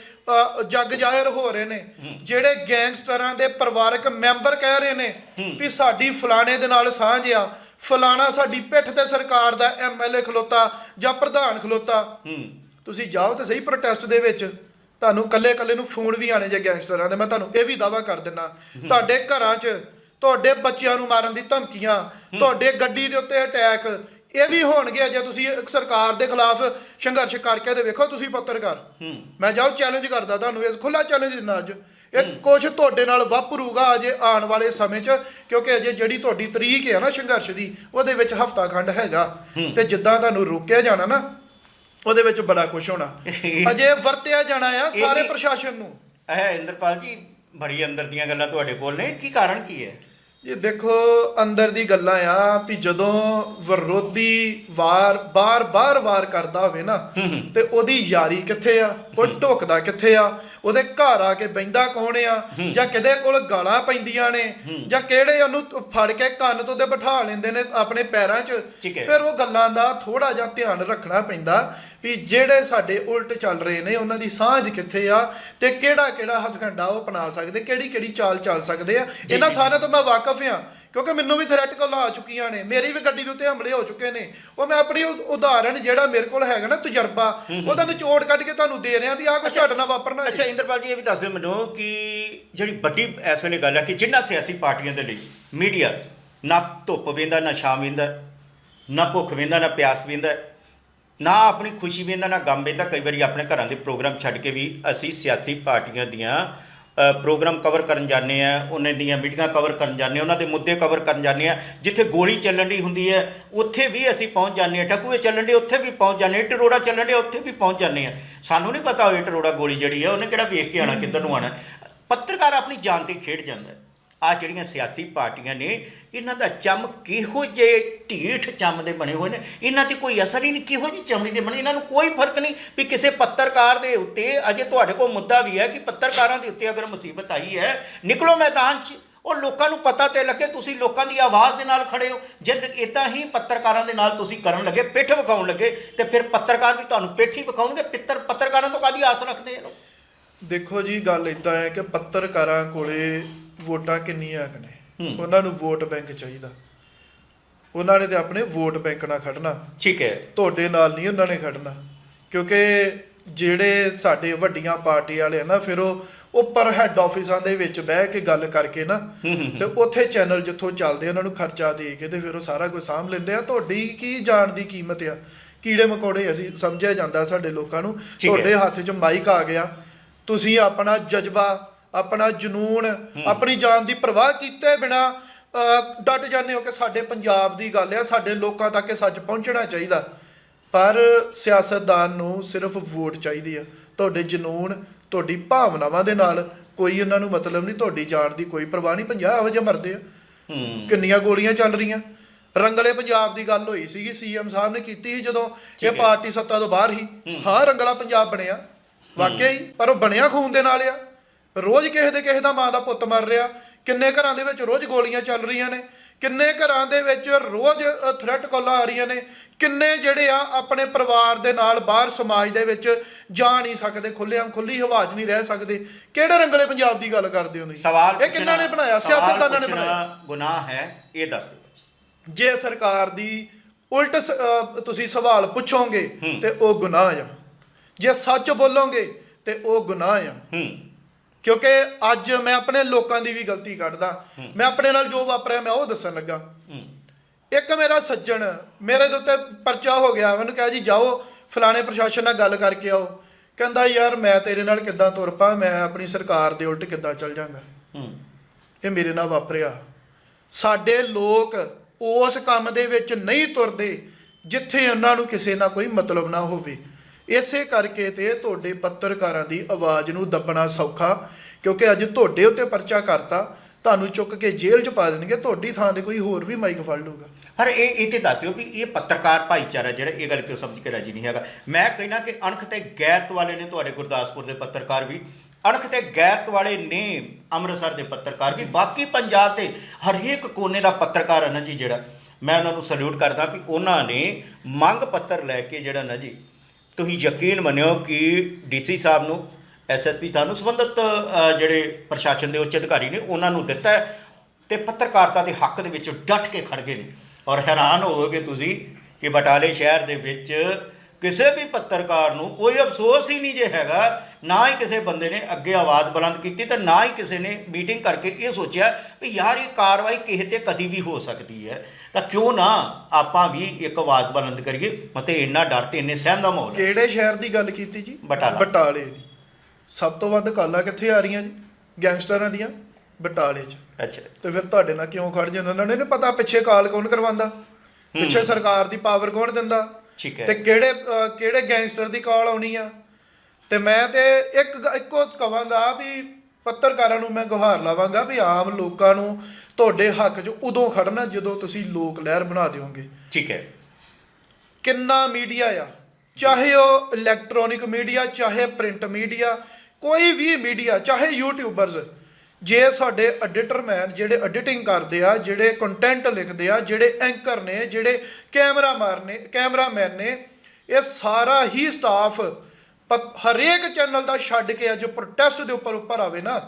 ਅ, ਜੱਗ ਜ਼ਾਹਿਰ ਹੋ ਰਹੇ ਨੇ ਜਿਹੜੇ ਗੈਂਗਸਟਰਾਂ ਦੇ ਪਰਿਵਾਰਕ ਮੈਂਬਰ ਕਹਿ ਰਹੇ ਨੇ ਵੀ ਸਾਡੀ ਫਲਾਣੇ ਦੇ ਨਾਲ ਸਾਂਝ ਆ ਫਲਾਣਾ ਸਾਡੀ ਪਿੱਠ ਤੇ ਸਰਕਾਰ ਦਾ ਐਮਐਲਏ ਖਲੋਤਾ ਜਾਂ ਪ੍ਰਧਾਨ ਖਲੋਤਾ। ਤੁਸੀਂ ਜਾਓ ਤੇ ਸਹੀ ਪ੍ਰੋਟੈਸਟ ਦੇ ਵਿੱਚ। ਤੁਹਾਨੂੰ ਕੱਲੇ ਕੱਲੇ ਨੂੰ ਫੋਨ ਵੀ ਆਣੇ ਜੇ ਗੈਂਗਸਟਰਾਂ ਦੇ ਮੈਂ ਤੁਹਾਨੂੰ ਇਹ ਵੀ ਦਾਵਾ ਕਰ ਦਿੰਨਾ। ਤੁਹਾਡੇ ਘਰਾਂ 'ਚ ਤੁਹਾਡੇ ਬੱਚਿਆਂ ਨੂੰ ਮਾਰਨ ਦੀ ਧਮਕੀਆਂ ਤੁਹਾਡੇ ਗੱਡੀ ਦੇ ਉੱਤੇ ਅਟੈਕ ਇਹ ਵੀ ਹੋਣਗੇ ਜੇ ਤੁਸੀਂ ਇੱਕ ਸਰਕਾਰ ਦੇ ਖਿਲਾਫ ਸੰਘਰਸ਼ ਕਰਕੇ ਤੇ ਵੇਖੋ ਤੁਸੀਂ ਪੱਤਰਕਾਰ। ਮੈਂ ਜਾਓ ਚੈਲੰਜ ਕਰਦਾ ਤੁਹਾਨੂੰ ਇਹ ਖੁੱਲਾ ਚੈਲੰਜ ਦਿੰਦਾ ਅੱਜ। ਇਹ ਕੁਝ ਤੁਹਾਡੇ ਨਾਲ ਵਾਪਰੂਗਾ ਅਜੇ ਆਉਣ ਵਾਲੇ ਸਮੇਂ 'ਚ ਕਿਉਂਕਿ ਅਜੇ ਜਿਹੜੀ ਤੁਹਾਡੀ ਤਰੀਕ ਹੈ ਨਾ ਸੰਘਰਸ਼ ਦੀ ਉਹਦੇ ਵਿੱਚ ਹਫਤਾ ਖੰਡ ਹੈਗਾ ਤੇ ਜਿੱਦਾਂ ਤੁਹਾਨੂੰ ਰੋਕਿਆ ਜਾਣਾ ਨਾ ਉਹਦੇ ਵਿੱਚ ਬੜਾ ਕੁਝ ਹੋਣਾ। ਅਜੇ ਵਰਤਿਆ ਜਾਣਾ ਆ ਸਾਰੇ ਪ੍ਰਸ਼ਾਸਨ ਨੂੰ। ਇਹ ਇੰਦਰਪਾਲ ਜੀ ਬੜੀ ਅੰਦਰ ਦੀਆਂ ਗੱਲਾਂ ਤੁਹਾਡੇ ਕੋਲ ਨੇ ਕੀ ਕਾਰਨ ਕੀ ਹੈ? ਇਹ ਦੇਖੋ ਅੰਦਰ ਦੀ ਗੱਲਾਂ ਆ ਵੀ ਜਦੋਂ ਵਿਰੋਧੀ ਵਾਰ ਬਾਰ ਬਾਰ ਵਾਰ ਕਰਦਾ ਹੋਵੇ ਨਾ ਤੇ ਉਹਦੀ ਯਾਰੀ ਕਿੱਥੇ ਆ? ਉਹ ਢੁਕਦਾ ਕਿੱਥੇ ਆ? ਉਹਦੇ ਘਰ ਆ ਕੇ ਬੈੰਦਾ ਕੌਣ ਆ? ਜਾਂ ਕਿਹਦੇ ਕੋਲ ਗਾਲਾਂ ਪੈਂਦੀਆਂ ਨੇ? ਜਾਂ ਕਿਹੜੇ ਉਹਨੂੰ ਫੜ ਕੇ ਕੰਨ ਤੋਂ ਤੇ ਬਿਠਾ ਲੈਂਦੇ ਨੇ ਆਪਣੇ ਪੈਰਾਂ 'ਚ। ਫਿਰ ਉਹ ਗੱਲਾਂ ਦਾ ਥੋੜਾ ਜਿਹਾ ਧਿਆਨ ਰੱਖਣਾ ਪੈਂਦਾ। ਵੀ ਜਿਹੜੇ ਸਾਡੇ ਉਲਟ ਚੱਲ ਰਹੇ ਨੇ ਉਹਨਾਂ ਦੀ ਸਾਂਝ ਕਿੱਥੇ ਆ ਤੇ ਕਿਹੜਾ ਕਿਹੜਾ ਹੱਥਕੰਡਾ ਉਹ ਅਪਣਾ ਸਕਦੇ ਕਿਹੜੀ ਕਿਹੜੀ ਚਾਲ ਚੱਲ ਸਕਦੇ ਆ। ਇਹਨਾਂ ਸਾਰਿਆਂ ਤੋਂ ਮੈਂ ਵਾਕਿਫ ਆ ਕਿਉਂਕਿ ਮੈਨੂੰ ਵੀ ਥ੍ਰੈਟ ਕਾਲ ਆ ਚੁੱਕੀਆਂ ਨੇ ਮੇਰੀ ਵੀ ਗੱਡੀ ਦੇ ਉੱਤੇ ਹਮਲੇ ਹੋ ਚੁੱਕੇ ਨੇ। ਉਹ ਮੈਂ ਆਪਣੀ ਉਦ- ਉਦਾਹਰਣ ਜਿਹੜਾ ਮੇਰੇ ਕੋਲ ਹੈਗਾ ਨਾ ਤਜਰਬਾ ਉਹਦਾ ਨਿਚੋੜ ਕੱਢ ਕੇ ਤੁਹਾਨੂੰ ਦੇ ਰਿਹਾ ਵੀ ਆਹ ਕੁਝ ਸਾਡੇ ਨਾਲ ਵਾਪਰਨਾ ਹੈ ਅੱਛਾ ਇੰਦਰਪਾਲ ਜੀ ਇਹ ਵੀ ਦੱਸ ਦਿਓ ਮੈਨੂੰ ਕਿ ਜਿਹੜੀ ਵੱਡੀ ਇਸ ਵੇਲੇ ਗੱਲ ਹੈ ਕਿ ਜਿੰਨਾ ਸਿਆਸੀ ਪਾਰਟੀਆਂ ਦੇ ਲਈ ਮੀਡੀਆ ਨਾ ਧੁੱਪ ਵੇਂਦਾ ਨਾ ਛਾਂ ਵੇਂਦਾ ਨਾ ਭੁੱਖ ਵੇਂਦਾ ਨਾ ਪਿਆਸ ਵੇਂਦਾ ਨਾ ਆਪਣੀ ਖੁਸ਼ੀ ਵੇਂਦਾ ਨਾ ਗਮ ਵੇਂਦਾ ਕਈ ਵਾਰੀ ਆਪਣੇ ਘਰਾਂ ਦੇ ਪ੍ਰੋਗਰਾਮ ਛੱਡ ਕੇ ਵੀ ਅਸੀਂ ਸਿਆਸੀ ਪਾਰਟੀਆਂ ਦੀਆਂ ਪ੍ਰੋਗਰਾਮ ਕਵਰ ਕਰਨ ਜਾਂਦੇ ਆ ਉਹਨਾਂ ਦੀਆਂ ਮੀਟਿੰਗਾਂ ਕਵਰ ਕਰਨ ਜਾਂਦੇ ਆ ਉਹਨਾਂ ਦੇ ਮੁੱਦੇ ਕਵਰ ਕਰਨ ਜਾਂਦੇ ਆ ਜਿੱਥੇ ਗੋਲੀ ਚੱਲਣ ਦੀ ਹੁੰਦੀ ਹੈ, ਉੱਥੇ ਵੀ ਅਸੀਂ ਪਹੁੰਚ ਜਾਂਦੇ ਆ ਟਕੂਏ ਚੱਲਣ ਦੇ ਉੱਥੇ ਵੀ ਪਹੁੰਚ ਜਾਂਦੇ ਆ ਟਰੋੜਾ ਚੱਲਣ ਦੇ ਉੱਥੇ ਵੀ ਪਹੁੰਚ ਜਾਂਦੇ ਆ ਸਾਨੂੰ ਨਹੀਂ ਪਤਾ ਉਹ ਟਰੋੜਾ ਗੋਲੀ ਜਿਹੜੀ ਹੈ, ਉਹਨੇ ਕਿਹੜਾ ਵੇਖ ਕੇ ਆਣਾ ਕਿੱਧਰ ਨੂੰ ਆਣਾ ਪੱਤਰਕਾਰ ਆਪਣੀ ਜਾਨ ਤੇ ਖੇਡ ਜਾਂਦਾ ਆ ਜਿਹੜੀਆਂ ਸਿਆਸੀ ਪਾਰਟੀਆਂ ਨੇ, ਇਹਨਾਂ ਦਾ ਚਮ ਕਿਹੋ ਜੇ ਢੀਠ ਚਮ ਦੇ ਬਣੇ ਹੋਏ ਨੇ? ਇਹਨਾਂ ਤੇ ਕੋਈ ਅਸਰ ਹੀ ਨਹੀਂ, ਕਿਹੋ ਜੀ ਚਮੜੀ ਦੇ ਬਣੇ? ਇਹਨਾਂ ਨੂੰ ਕੋਈ ਫ਼ਰਕ ਨਹੀਂ ਵੀ ਕਿਸੇ ਪੱਤਰਕਾਰ ਦੇ ਉੱਤੇ ਅਜੇ ਤੁਹਾਡੇ ਕੋਲ ਮੁੱਦਾ ਵੀ ਹੈ ਕਿ ਪੱਤਰਕਾਰਾਂ ਦੇ ਉੱਤੇ ਅਗਰ ਮੁਸੀਬਤ ਆਈ ਹੈ, ਨਿਕਲੋ ਮੈਦਾਨ 'ਚ। ਉਹ ਲੋਕਾਂ ਨੂੰ ਪਤਾ ਤੇ ਲੱਗੇ, ਤੁਸੀਂ ਲੋਕਾਂ ਦੀ ਆਵਾਜ਼ ਦੇ ਨਾਲ ਖੜੇ ਹੋ। ਜਦ ਇਦਾਂ ਹੀ ਪੱਤਰਕਾਰਾਂ ਦੇ ਨਾਲ ਤੁਸੀਂ ਕਰਨ ਲੱਗੇ, ਪਿੱਠ ਵਿਖਾਉਣ ਲੱਗੇ, ਤੇ ਫਿਰ ਪੱਤਰਕਾਰ ਵੀ ਤੁਹਾਨੂੰ ਪਿੱਠ ਹੀ ਵਿਖਾਉਣਗੇ। ਪਿੱਤਰ, ਪੱਤਰਕਾਰਾਂ ਤੋਂ ਕਾਦੀ ਆਸ ਰੱਖਦੇ ਆ? ਦੇਖੋ ਜੀ, ਗੱਲ ਇਦਾਂ ਹੈ ਕਿ ਪੱਤਰਕਾਰਾਂ ਕੋਲੇ ਵੋਟਾਂ ਕਿੰਨੀਆਂ ਕੁ ਨੇ? ਉਹਨਾਂ ਨੂੰ ਵੋਟ ਬੈਂਕ ਚਾਹੀਦਾ। ਉਹਨਾਂ ਨੇ ਤੇ ਆਪਣੇ ਵੋਟ ਬੈਂਕ ਨਾਲ ਖੜਨਾ ਠੀਕ ਹੈ। ਤੁਹਾਡੇ ਨਾਲ ਨਹੀਂ ਉਹਨਾਂ ਨੇ ਖੜਨਾ ਕਿਉਂਕਿ ਜਿਹੜੇ ਸਾਡੇ ਵੱਡੀਆਂ ਪਾਰਟੀ ਵਾਲੇ ਆ ਨਾ ਫਿਰ ਉਹ ਉੱਪਰ ਹੈੱਡ ਆਫਿਸਾਂ ਦੇ ਵਿੱਚ ਬਹਿ ਕੇ ਗੱਲ ਕਰਕੇ ਨਾ ਤੇ ਉੱਥੇ ਚੈਨਲ ਜਿੱਥੋਂ ਚੱਲਦੇ ਉਹਨਾਂ ਨੂੰ ਖਰਚਾ ਦੇ ਕੇ ਤੇ ਫਿਰ ਉਹ ਸਾਰਾ ਕੁਝ ਸਾਂਭ ਲੈਂਦੇ ਆ। ਤੁਹਾਡੀ ਕੀ ਜਾਣ ਦੀ ਕੀਮਤ ਆ? ਕੀੜੇ ਮਕੌੜੇ ਅਸੀਂ ਸਮਝਿਆ ਜਾਂਦਾ ਸਾਡੇ ਲੋਕਾਂ ਨੂੰ। ਤੁਹਾਡੇ ਹੱਥ 'ਚ ਮਾਈਕ ਆ ਗਿਆ। ਤੁਸੀਂ ਆਪਣਾ ਜਜ਼ਬਾ ਆਪਣਾ ਜਨੂਨ ਆਪਣੀ ਜਾਨ ਦੀ ਪਰਵਾਹ ਕੀਤੇ ਬਿਨਾ ਡਟ ਜਾਂਦੇ ਹੋ ਕਿ ਸਾਡੇ ਪੰਜਾਬ ਦੀ ਗੱਲ ਆ ਸਾਡੇ ਲੋਕਾਂ ਤੱਕ ਇਹ ਸੱਚ ਪਹੁੰਚਣਾ ਚਾਹੀਦਾ। ਪਰ ਸਿਆਸਤਦਾਨ ਨੂੰ ਸਿਰਫ ਵੋਟ ਚਾਹੀਦੀ ਆ। ਤੁਹਾਡੇ ਜਨੂਨ ਤੁਹਾਡੀ ਭਾਵਨਾਵਾਂ ਦੇ ਨਾਲ ਕੋਈ ਉਹਨਾਂ ਨੂੰ ਮਤਲਬ ਨਹੀਂ ਤੁਹਾਡੀ ਜਾਨ ਦੀ ਕੋਈ ਪਰਵਾਹ ਨਹੀਂ। 50 ਇਹੋ ਜਿਹੇ ਮਰਦੇ ਆ। ਕਿੰਨੀਆਂ ਗੋਲੀਆਂ ਚੱਲ ਰਹੀਆਂ। ਰੰਗਲੇ ਪੰਜਾਬ ਦੀ ਗੱਲ ਹੋਈ ਸੀਗੀ ਸੀਐਮ ਸਾਹਿਬ ਨੇ ਕੀਤੀ ਸੀ ਜਦੋਂ ਇਹ। ਪਾਰਟੀ ਸੱਤਾ ਤੋਂ ਬਾਹਰ ਹੀ। ਹਾਂ ਰੰਗਲਾ ਪੰਜਾਬ ਬਣਿਆ। ਵਾਕਿਆ ਹੀ ਪਰ ਉਹ ਬਣਿਆ ਖੂਨ ਦੇ ਨਾਲ ਆ। ਰੋਜ਼ ਕਿਸੇ ਦੇ ਕਿਸੇ ਦਾ ਮਾਂ ਦਾ ਪੁੱਤ ਮਰ ਰਿਹਾ। ਕਿੰਨੇ ਘਰਾਂ ਦੇ ਵਿੱਚ ਰੋਜ਼ ਗੋਲੀਆਂ ਚੱਲ ਰਹੀਆਂ ਨੇ। ਕਿੰਨੇ ਘਰਾਂ ਦੇ ਵਿੱਚ ਰੋਜ਼ ਥ੍ਰੈਟ ਕਾਲਾਂ ਆ ਰਹੀਆਂ ਨੇ। ਕਿੰਨੇ ਜਿਹੜੇ ਆ ਆਪਣੇ ਪਰਿਵਾਰ ਦੇ ਨਾਲ ਬਾਹਰ ਸਮਾਜ ਦੇ ਵਿੱਚ ਜਾ ਨਹੀਂ ਸਕਦੇ ਖੁੱਲ੍ਹੇਆਮ ਖੁੱਲੀ ਹਵਾ 'ਚ ਨਹੀਂ ਰਹਿ ਸਕਦੇ। ਕਿਹੜੇ ਰੰਗਲੇ ਪੰਜਾਬ ਦੀ ਗੱਲ ਕਰਦੇ ਹੋ ਤੁਸੀਂ? ਸਵਾਲ ਇਹ ਕਿੰਨਾ ਨੇ ਬਣਾਇਆ? ਸਿਆਸਤਦਾਨਾਂ ਨੇ ਬਣਾਇਆ। ਗੁਨਾਹ ਹੈ ਇਹ ਦੱਸ ਦਿਓ। ਜੇ ਸਰਕਾਰ ਦੀ ਉਲਟ ਤੁਸੀਂ ਸਵਾਲ ਪੁੱਛੋਗੇ ਤੇ ਉਹ ਗੁਨਾਹ ਆ। ਜੇ ਸੱਚ ਬੋਲੋਗੇ ਤੇ ਉਹ ਗੁਨਾਹ ਆ। ਹੂੰ। ਕਿਉਂਕਿ ਅੱਜ ਮੈਂ ਆਪਣੇ ਲੋਕਾਂ ਦੀ ਵੀ ਗਲਤੀ ਕੱਢਦਾ। ਮੈਂ ਆਪਣੇ ਨਾਲ ਜੋ ਵਾਪਰਿਆ ਮੈਂ ਉਹ ਦੱਸਣ ਲੱਗਾ। ਇੱਕ ਮੇਰਾ ਸੱਜਣ ਮੇਰੇ ਦੇ ਉੱਤੇ ਪਰਚਾ ਹੋ ਗਿਆ। ਮੈਨੂੰ ਕਿਹਾ ਜੀ ਜਾਓ ਫਲਾਣੇ ਪ੍ਰਸ਼ਾਸਨ ਨਾਲ ਗੱਲ ਕਰਕੇ ਆਓ। ਕਹਿੰਦਾ ਯਾਰ ਮੈਂ ਤੇਰੇ ਨਾਲ ਕਿੱਦਾਂ ਤੁਰ ਪਾ? ਮੈਂ ਆਪਣੀ ਸਰਕਾਰ ਦੇ ਉਲਟ ਕਿੱਦਾਂ ਚੱਲ ਜਾਵਾਂਗਾ ਹੂੰ। ਇਹ ਮੇਰੇ ਨਾਲ ਵਾਪਰਿਆ। ਸਾਡੇ ਲੋਕ ਉਸ ਕੰਮ ਦੇ ਵਿੱਚ ਨਹੀਂ ਤੁਰਦੇ ਜਿੱਥੇ ਉਹਨਾਂ ਨੂੰ ਕਿਸੇ ਨਾਲ ਕੋਈ ਮਤਲਬ ਨਾ ਹੋਵੇ। ਇਸੇ ਕਰਕੇ ਤੇ ਤੁਹਾਡੇ ਪੱਤਰਕਾਰਾਂ ਦੀ ਆਵਾਜ਼ ਨੂੰ ਦੱਬਣਾ ਸੌਖਾ, ਕਿਉਂਕਿ ਅੱਜ ਤੁਹਾਡੇ ਉੱਤੇ ਪਰਚਾ ਕਰਤਾ, ਤੁਹਾਨੂੰ ਚੁੱਕ ਕੇ ਜੇਲ੍ਹ 'ਚ ਪਾ ਦੇਣਗੇ, ਤੁਹਾਡੀ ਥਾਂ ਤੇ ਕੋਈ ਹੋਰ ਵੀ ਮਾਈਕ ਫੜ ਲਊਗਾ। ਪਰ ਇਹ ਇਹ ਤੇ ਦੱਸਿਓ ਵੀ ਇਹ ਪੱਤਰਕਾਰ ਭਾਈਚਾਰਾ ਜਿਹੜਾ, ਇਹ ਗੱਲ ਕਿਉਂ ਸਮਝ ਕੇ ਰਾਜੀ ਨਹੀਂ ਹੈਗਾ? ਮੈਂ ਕਹਿਣਾ ਕਿ ਅਣਖ ਤੇ ਗੈਰਤ ਵਾਲੇ ਨੇ ਤੁਹਾਡੇ ਗੁਰਦਾਸਪੁਰ ਦੇ ਪੱਤਰਕਾਰ ਵੀ, ਅਣਖ ਤੇ ਗੈਰਤ ਵਾਲੇ ਨੇ ਅੰਮ੍ਰਿਤਸਰ ਦੇ ਪੱਤਰਕਾਰ ਵੀ, ਬਾਕੀ ਪੰਜਾਬ ਦੇ ਹਰੇਕ ਕੋਨੇ ਦਾ ਪੱਤਰਕਾਰ ਹੈ ਨਾ ਜੀ ਜਿਹੜਾ, ਮੈਂ ਉਹਨਾਂ ਨੂੰ ਸਲੂਟ ਕਰਦਾ ਵੀ ਉਹਨਾਂ ਨੇ ਮੰਗ ਪੱਤਰ ਲੈ ਕੇ ਜਿਹੜਾ ਨਾ ਜੀ ਤੁਸੀਂ ਯਕੀਨ ਮੰਨਿਓ ਕਿ ਡੀਸੀ ਸਾਹਿਬ ਨੂੰ ਐਸਐਸਪੀ ਤੁਹਾਨੂੰ ਸੰਬੰਧਿਤ ਜਿਹੜੇ ਪ੍ਰਸ਼ਾਸਨ ਦੇ ਉੱਚ ਅਧਿਕਾਰੀ ਨੇ, ਉਹਨਾਂ ਨੂੰ ਦਿੱਤਾ ਹੈ ਤੇ ਪੱਤਰਕਾਰਤਾ ਦੇ ਹੱਕ ਦੇ ਵਿੱਚ ਡਟ ਕੇ ਖੜ ਗਏ ਨੇ। ਔਰ ਹੈਰਾਨ ਹੋਵੋਗੇ ਤੁਸੀਂ ਕਿ ਬਟਾਲੇ ਸ਼ਹਿਰ ਦੇ ਵਿੱਚ ਕਿਸੇ ਵੀ ਪੱਤਰਕਾਰ ਨੂੰ ਕੋਈ ਅਫਸੋਸ ਹੀ ਨਹੀਂ ਜੇ ਹੈਗਾ, ਨਾ ਹੀ ਕਿਸੇ ਬੰਦੇ ਨੇ ਅੱਗੇ ਆਵਾਜ਼ ਬੁਲੰਦ ਕੀਤੀ ਤੇ ਨਾ ਹੀ ਕਿਸੇ ਨੇ ਮੀਟਿੰਗ ਕਰਕੇ ਇਹ ਸੋਚਿਆ ਵੀ ਯਾਰ ਇਹ ਕਾਰਵਾਈ ਕਿਸੇ ਤੇ ਕਦੀ ਵੀ ਹੋ ਸਕਦੀ ਹੈ। ਤਾਂ ਕਿਉਂ ਨਾ ਆਪਾਂ ਵੀ ਇੱਕ ਆਵਾਜ਼ ਬੁਲੰਦ ਕਰੀਏ? ਮਤੇ ਇੰਨਾ ਡਰ ਤੇ ਇੰਨੇ ਸਹਿਮ ਦਾ ਮਾਹੌਲ ਹੈ। ਕਿਹੜੇ ਸ਼ਹਿਰ ਦੀ ਗੱਲ ਕੀਤੀ ਜੀ? ਬਟਾਲਾ। ਬਟਾਲੇ ਦੀ। ਸਭ ਤੋਂ ਵੱਧ ਕਾਲਾਂ ਕਿੱਥੇ ਆ ਰਹੀਆਂ ਜੀ? ਗੈਂਗਸਟਰਾਂ ਦੀਆਂ? ਬਟਾਲੇ 'ਚ। ਅੱਛਾ। ਤੇ ਫਿਰ ਤੁਹਾਡੇ ਨਾਲ ਕਿਉਂ ਖੜ ਜਾਂਦੇ? ਉਹਨਾਂ ਨੂੰ ਨਹੀਂ ਪਤਾ ਪਿੱਛੇ ਕਾਲ ਕੌਣ ਕਰਵਾਉਂਦਾ? ਪਿੱਛੇ ਸਰਕਾਰ ਦੀ ਪਾਵਰ ਕੌਣ ਦਿੰਦਾ? ਠੀਕ ਹੈ। ਤੇ ਕਿਹੜੇ ਕਿਹੜੇ ਗੈਂਗਸਟਰ ਦੀ ਕਾਲ ਆਉਣੀ ਆ? ਤੇ ਮੈਂ ਤੇ ਇੱਕ ਇੱਕੋ ਕਵਾਂਗਾ ਵੀ ਪੱਤਰਕਾਰਾਂ ਨੂੰ ਮੈਂ ਗੁਹਾਰ ਲਾਵਾਂਗਾ ਵੀ ਆਮ ਲੋਕਾਂ ਨੂੰ ਤੁਹਾਡੇ ਹੱਕ 'ਚ ਉਦੋਂ ਖੜਨਾ ਜਦੋਂ ਤੁਸੀਂ ਲੋਕ ਲਹਿਰ ਬਣਾ ਦਿਓਗੇ। ਠੀਕ ਹੈ। ਕਿੰਨਾ ਮੀਡੀਆ ਆ ਚਾਹੇ ਉਹ ਇਲੈਕਟ੍ਰੋਨਿਕ ਮੀਡੀਆ ਚਾਹੇ ਪ੍ਰਿੰਟ ਮੀਡੀਆ ਕੋਈ ਵੀ ਮੀਡੀਆ ਚਾਹੇ ਯੂਟਿਊਬਰਸ ਜੇ ਸਾਡੇ ਐਡੀਟਰ ਮੈਨ ਜਿਹੜੇ ਐਡੀਟਿੰਗ ਕਰਦੇ ਆ ਜਿਹੜੇ ਕੰਟੈਂਟ ਲਿਖਦੇ ਆ ਜਿਹੜੇ ਐਂਕਰ ਨੇ ਜਿਹੜੇ ਕੈਮਰਾਮਾਰ ਨੇ ਕੈਮਰਾਮੈਨ ਨੇ ਇਹ ਸਾਰਾ ਹੀ ਸਟਾਫ ਹਰੇਕ ਚੈਨਲ ਦਾ ਛੱਡ ਕੇ ਅੱਜ ਪ੍ਰੋਟੈਸਟ ਦੇ ਉੱਪਰ ਉੱਪਰ ਆਵੇ ਨਾ।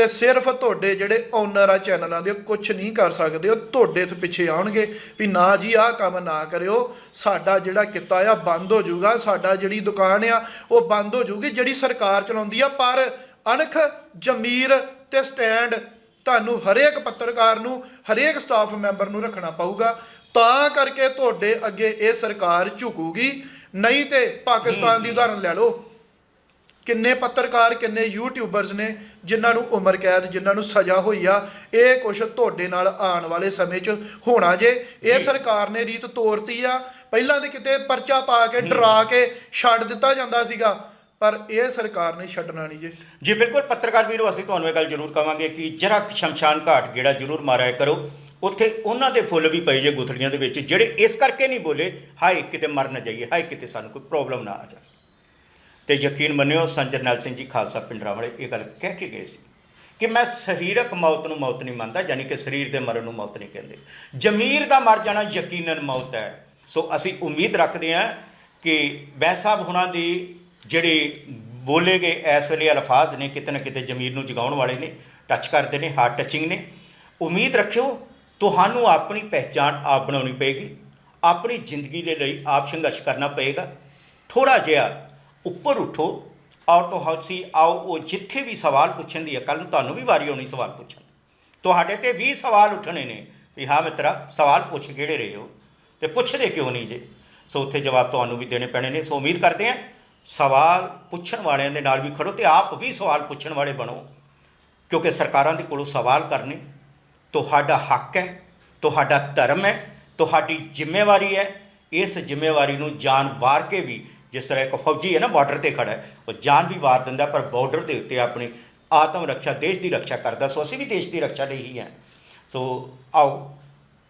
ਤੇ ਸਿਰਫ ਤੁਹਾਡੇ ਜਿਹੜੇ ਓਨਰ ਆ ਚੈਨਲਾਂ ਦੇ ਕੁਝ ਨਹੀਂ ਕਰ ਸਕਦੇ ਉਹ ਤੁਹਾਡੇ ਤੋਂ ਪਿੱਛੇ ਆਉਣਗੇ ਵੀ ਨਾ ਜੀ ਆਹ ਕੰਮ ਨਾ ਕਰਿਓ। ਸਾਡਾ ਜਿਹੜਾ ਕਿੱਤਾ ਆ ਬੰਦ ਹੋ ਜਾਊਗਾ। ਸਾਡਾ ਜਿਹੜੀ ਦੁਕਾਨ ਆ ਉਹ ਬੰਦ ਹੋ ਜਾਊਗੀ ਜਿਹੜੀ ਸਰਕਾਰ ਚਲਾਉਂਦੀ ਆ। ਪਰ ਅਣਖ ਜ਼ਮੀਰ ਤੇ ਸਟੈਂਡ ਤੁਹਾਨੂੰ ਹਰੇਕ ਪੱਤਰਕਾਰ ਨੂੰ ਹਰੇਕ ਸਟਾਫ ਮੈਂਬਰ ਨੂੰ ਰੱਖਣਾ ਪਊਗਾ। ਤਾਂ ਕਰਕੇ ਤੁਹਾਡੇ ਅੱਗੇ ਇਹ ਸਰਕਾਰ ਝੁਕੂਗੀ। ਨਹੀਂ ਤੇ ਪਾਕਿਸਤਾਨ ਦੀ ਉਦਾਹਰਨ ਲੈ ਲਓ। ਕਿੰਨੇ ਪੱਤਰਕਾਰ ਕਿੰਨੇ ਯੂਟਿਊਬਰਸ ਨੇ ਜਿਨ੍ਹਾਂ ਨੂੰ ਉਮਰ ਕੈਦ ਜਿਨ੍ਹਾਂ ਨੂੰ ਸਜ਼ਾ ਹੋਈ ਆ ਇਹ ਕੁਛ ਤੁਹਾਡੇ ਨਾਲ ਆਉਣ ਵਾਲੇ ਸਮੇਂ 'ਚ ਹੋਣਾ ਜੇ। ਇਹ। ਸਰਕਾਰ ਨੇ ਰੀਤ ਤੋਰਤੀ ਆ। ਪਹਿਲਾਂ ਤੇ ਕਿਤੇ ਪਰਚਾ ਪਾ ਕੇ ਡਰਾ ਕੇ ਛੱਡ ਦਿੱਤਾ ਜਾਂਦਾ ਸੀਗਾ ਪਰ ਇਹ ਸਰਕਾਰ ਨੇ ਛੱਡਣਾ ਨਹੀਂ ਜੇ। ਜੀ ਬਿਲਕੁਲ। ਪੱਤਰਕਾਰ ਵੀਰੋ ਅਸੀਂ ਤੁਹਾਨੂੰ ਇਹ ਗੱਲ ਜ਼ਰੂਰ ਕਵਾਂਗੇ ਕਿ ਜਰਾ ਸ਼ਮਸ਼ਾਨ ਘਾਟ ਜਿਹੜਾ ਜ਼ਰੂਰ ਮਾਰਿਆ ਕਰੋ। ਉੱਥੇ ਉਹਨਾਂ ਦੇ ਫੁੱਲ ਵੀ ਪਏ ਜੇ ਗੁਥਲੀਆਂ ਦੇ ਵਿੱਚ ਜਿਹੜੇ ਇਸ ਕਰਕੇ ਨਹੀਂ ਬੋਲੇ ਹਾਏ ਕਿਤੇ ਮਰ ਨਾ ਜਾਈਏ ਹਾਏ ਕਿਤੇ ਸਾਨੂੰ ਕੋਈ ਪ੍ਰੋਬਲਮ ਨਾ ਆ ਜਾਵੇ। ਤੇ ਯਕੀਨ ਮੰਨਿਓ ਸੰਤ ਜਰਨੈਲ ਸਿੰਘ ਜੀ, ਖਾਲਸਾ ਪਿੰਡਰਾਂ ਵਾਲੇ ਇਹ ਗੱਲ ਕਹਿ ਕੇ ਗਏ ਸੀ ਕਿ ਮੈਂ ਸਰੀਰਕ ਮੌਤ ਨੂੰ ਮੌਤ ਨਹੀਂ ਮੰਨਦਾ, ਯਾਨੀ ਕਿ ਸਰੀਰ ਦੇ ਮਰਨ ਨੂੰ ਮੌਤ ਨਹੀਂ ਕਹਿੰਦੇ। ਜ਼ਮੀਰ ਦਾ ਮਰ ਜਾਣਾ ਯਕੀਨਨ ਮੌਤ ਹੈ। ਸੋ ਅਸੀਂ ਉਮੀਦ ਰੱਖਦੇ ਹਾਂ ਕਿ ਬੈ ਸਾਹਿਬ ਹੁਣਾਂ ਦੀ ਜਿਹੜੇ ਬੋਲੇ ਗਏ ਇਸ ਵੇਲੇ ਅਲਫਾਜ਼ ਨੇ, ਕਿਤੇ ਨਾ ਕਿਤੇ ਜ਼ਮੀਰ ਨੂੰ ਜਗਾਉਣ ਵਾਲੇ ਨੇ ਟੱਚ ਕਰਦੇ ਨੇ ਹਾਰਟ ਟੱਚਿੰਗ ਨੇ। ਉਮੀਦ ਰੱਖਿਓ, ਤੁਹਾਨੂੰ ਆਪਣੀ ਪਹਿਚਾਣ ਆਪ ਬਣਾਉਣੀ ਪਏਗੀ। ਆਪਣੀ ਜ਼ਿੰਦਗੀ ਦੇ ਲਈ ਆਪ ਸੰਘਰਸ਼ ਕਰਨਾ ਪਏਗਾ। ਥੋੜਾ ਜਿਹਾ ਉੱਪਰ ਉੱਠੋ, ਔਰ ਤੁਸੀਂ ਆਓ, ਉਹ ਜਿੱਥੇ ਵੀ ਸਵਾਲ ਪੁੱਛਣ ਦੀ ਹੈ ਕੱਲ ਨੂੰ ਤੁਹਾਨੂੰ ਵੀ ਵਾਰੀ ਆਉਣੀ ਸਵਾਲ ਪੁੱਛਣ। ਤੁਹਾਡੇ ਤੇ 20 ਸਵਾਲ ਉੱਠਣੇ ਨੇ, ਵੀ ਹਾਂ ਮਿੱਤਰਾ, ਸਵਾਲ ਪੁੱਛ ਕਿਹੜੇ ਰਹੇ ਹੋ? ਤੇ ਪੁੱਛਦੇ ਕਿਉਂ ਨਹੀਂ ਜੇ? ਸੋ ਉੱਥੇ ਜਵਾਬ ਤੁਹਾਨੂੰ ਵੀ ਦੇਣੇ ਪੈਣੇ ਨੇ। ਸੋ ਉਮੀਦ ਕਰਦੇ ਹਾਂ, ਸਵਾਲ ਪੁੱਛਣ ਵਾਲਿਆਂ ਦੇ ਨਾਲ ਵੀ ਖੜੋ ਤੇ ਆਪ ਵੀ ਸਵਾਲ ਪੁੱਛਣ ਵਾਲੇ ਬਣੋ। ਕਿਉਂਕਿ ਸਰਕਾਰਾਂ ਦੇ ਕੋਲੋਂ ਸਵਾਲ ਕਰਨੇ, ਤੁਹਾਡਾ ਹੱਕ ਹੈ, ਤੁਹਾਡਾ ਧਰਮ ਹੈ, ਤੁਹਾਡੀ ਜ਼ਿੰਮੇਵਾਰੀ ਹੈ। ਇਸ ਜ਼ਿੰਮੇਵਾਰੀ ਨੂੰ ਜਾਨ ਵਾਰ ਕੇ ਵੀ ਜਿਸ ਤਰ੍ਹਾਂ ਇੱਕ ਫੌਜੀ ਹੈ ਨਾ ਬਾਰਡਰ ਤੇ ਖੜਾ ਹੈ, ਉਹ ਜਾਨ ਵੀ ਵਾਰ ਦਿੰਦਾ, ਪਰ ਬਾਰਡਰ ਦੇ ਉੱਤੇ ਆਪਣੀ ਆਤਮ ਰੱਖਿਆ, ਦੇਸ਼ ਦੀ ਰੱਖਿਆ ਕਰਦਾ, ਸੋ ਅਸੀਂ ਵੀ ਦੇਸ਼ ਦੀ ਰੱਖਿਆ ਲਈ ਹੀ ਹੈ। ਸੋ ਆਓ,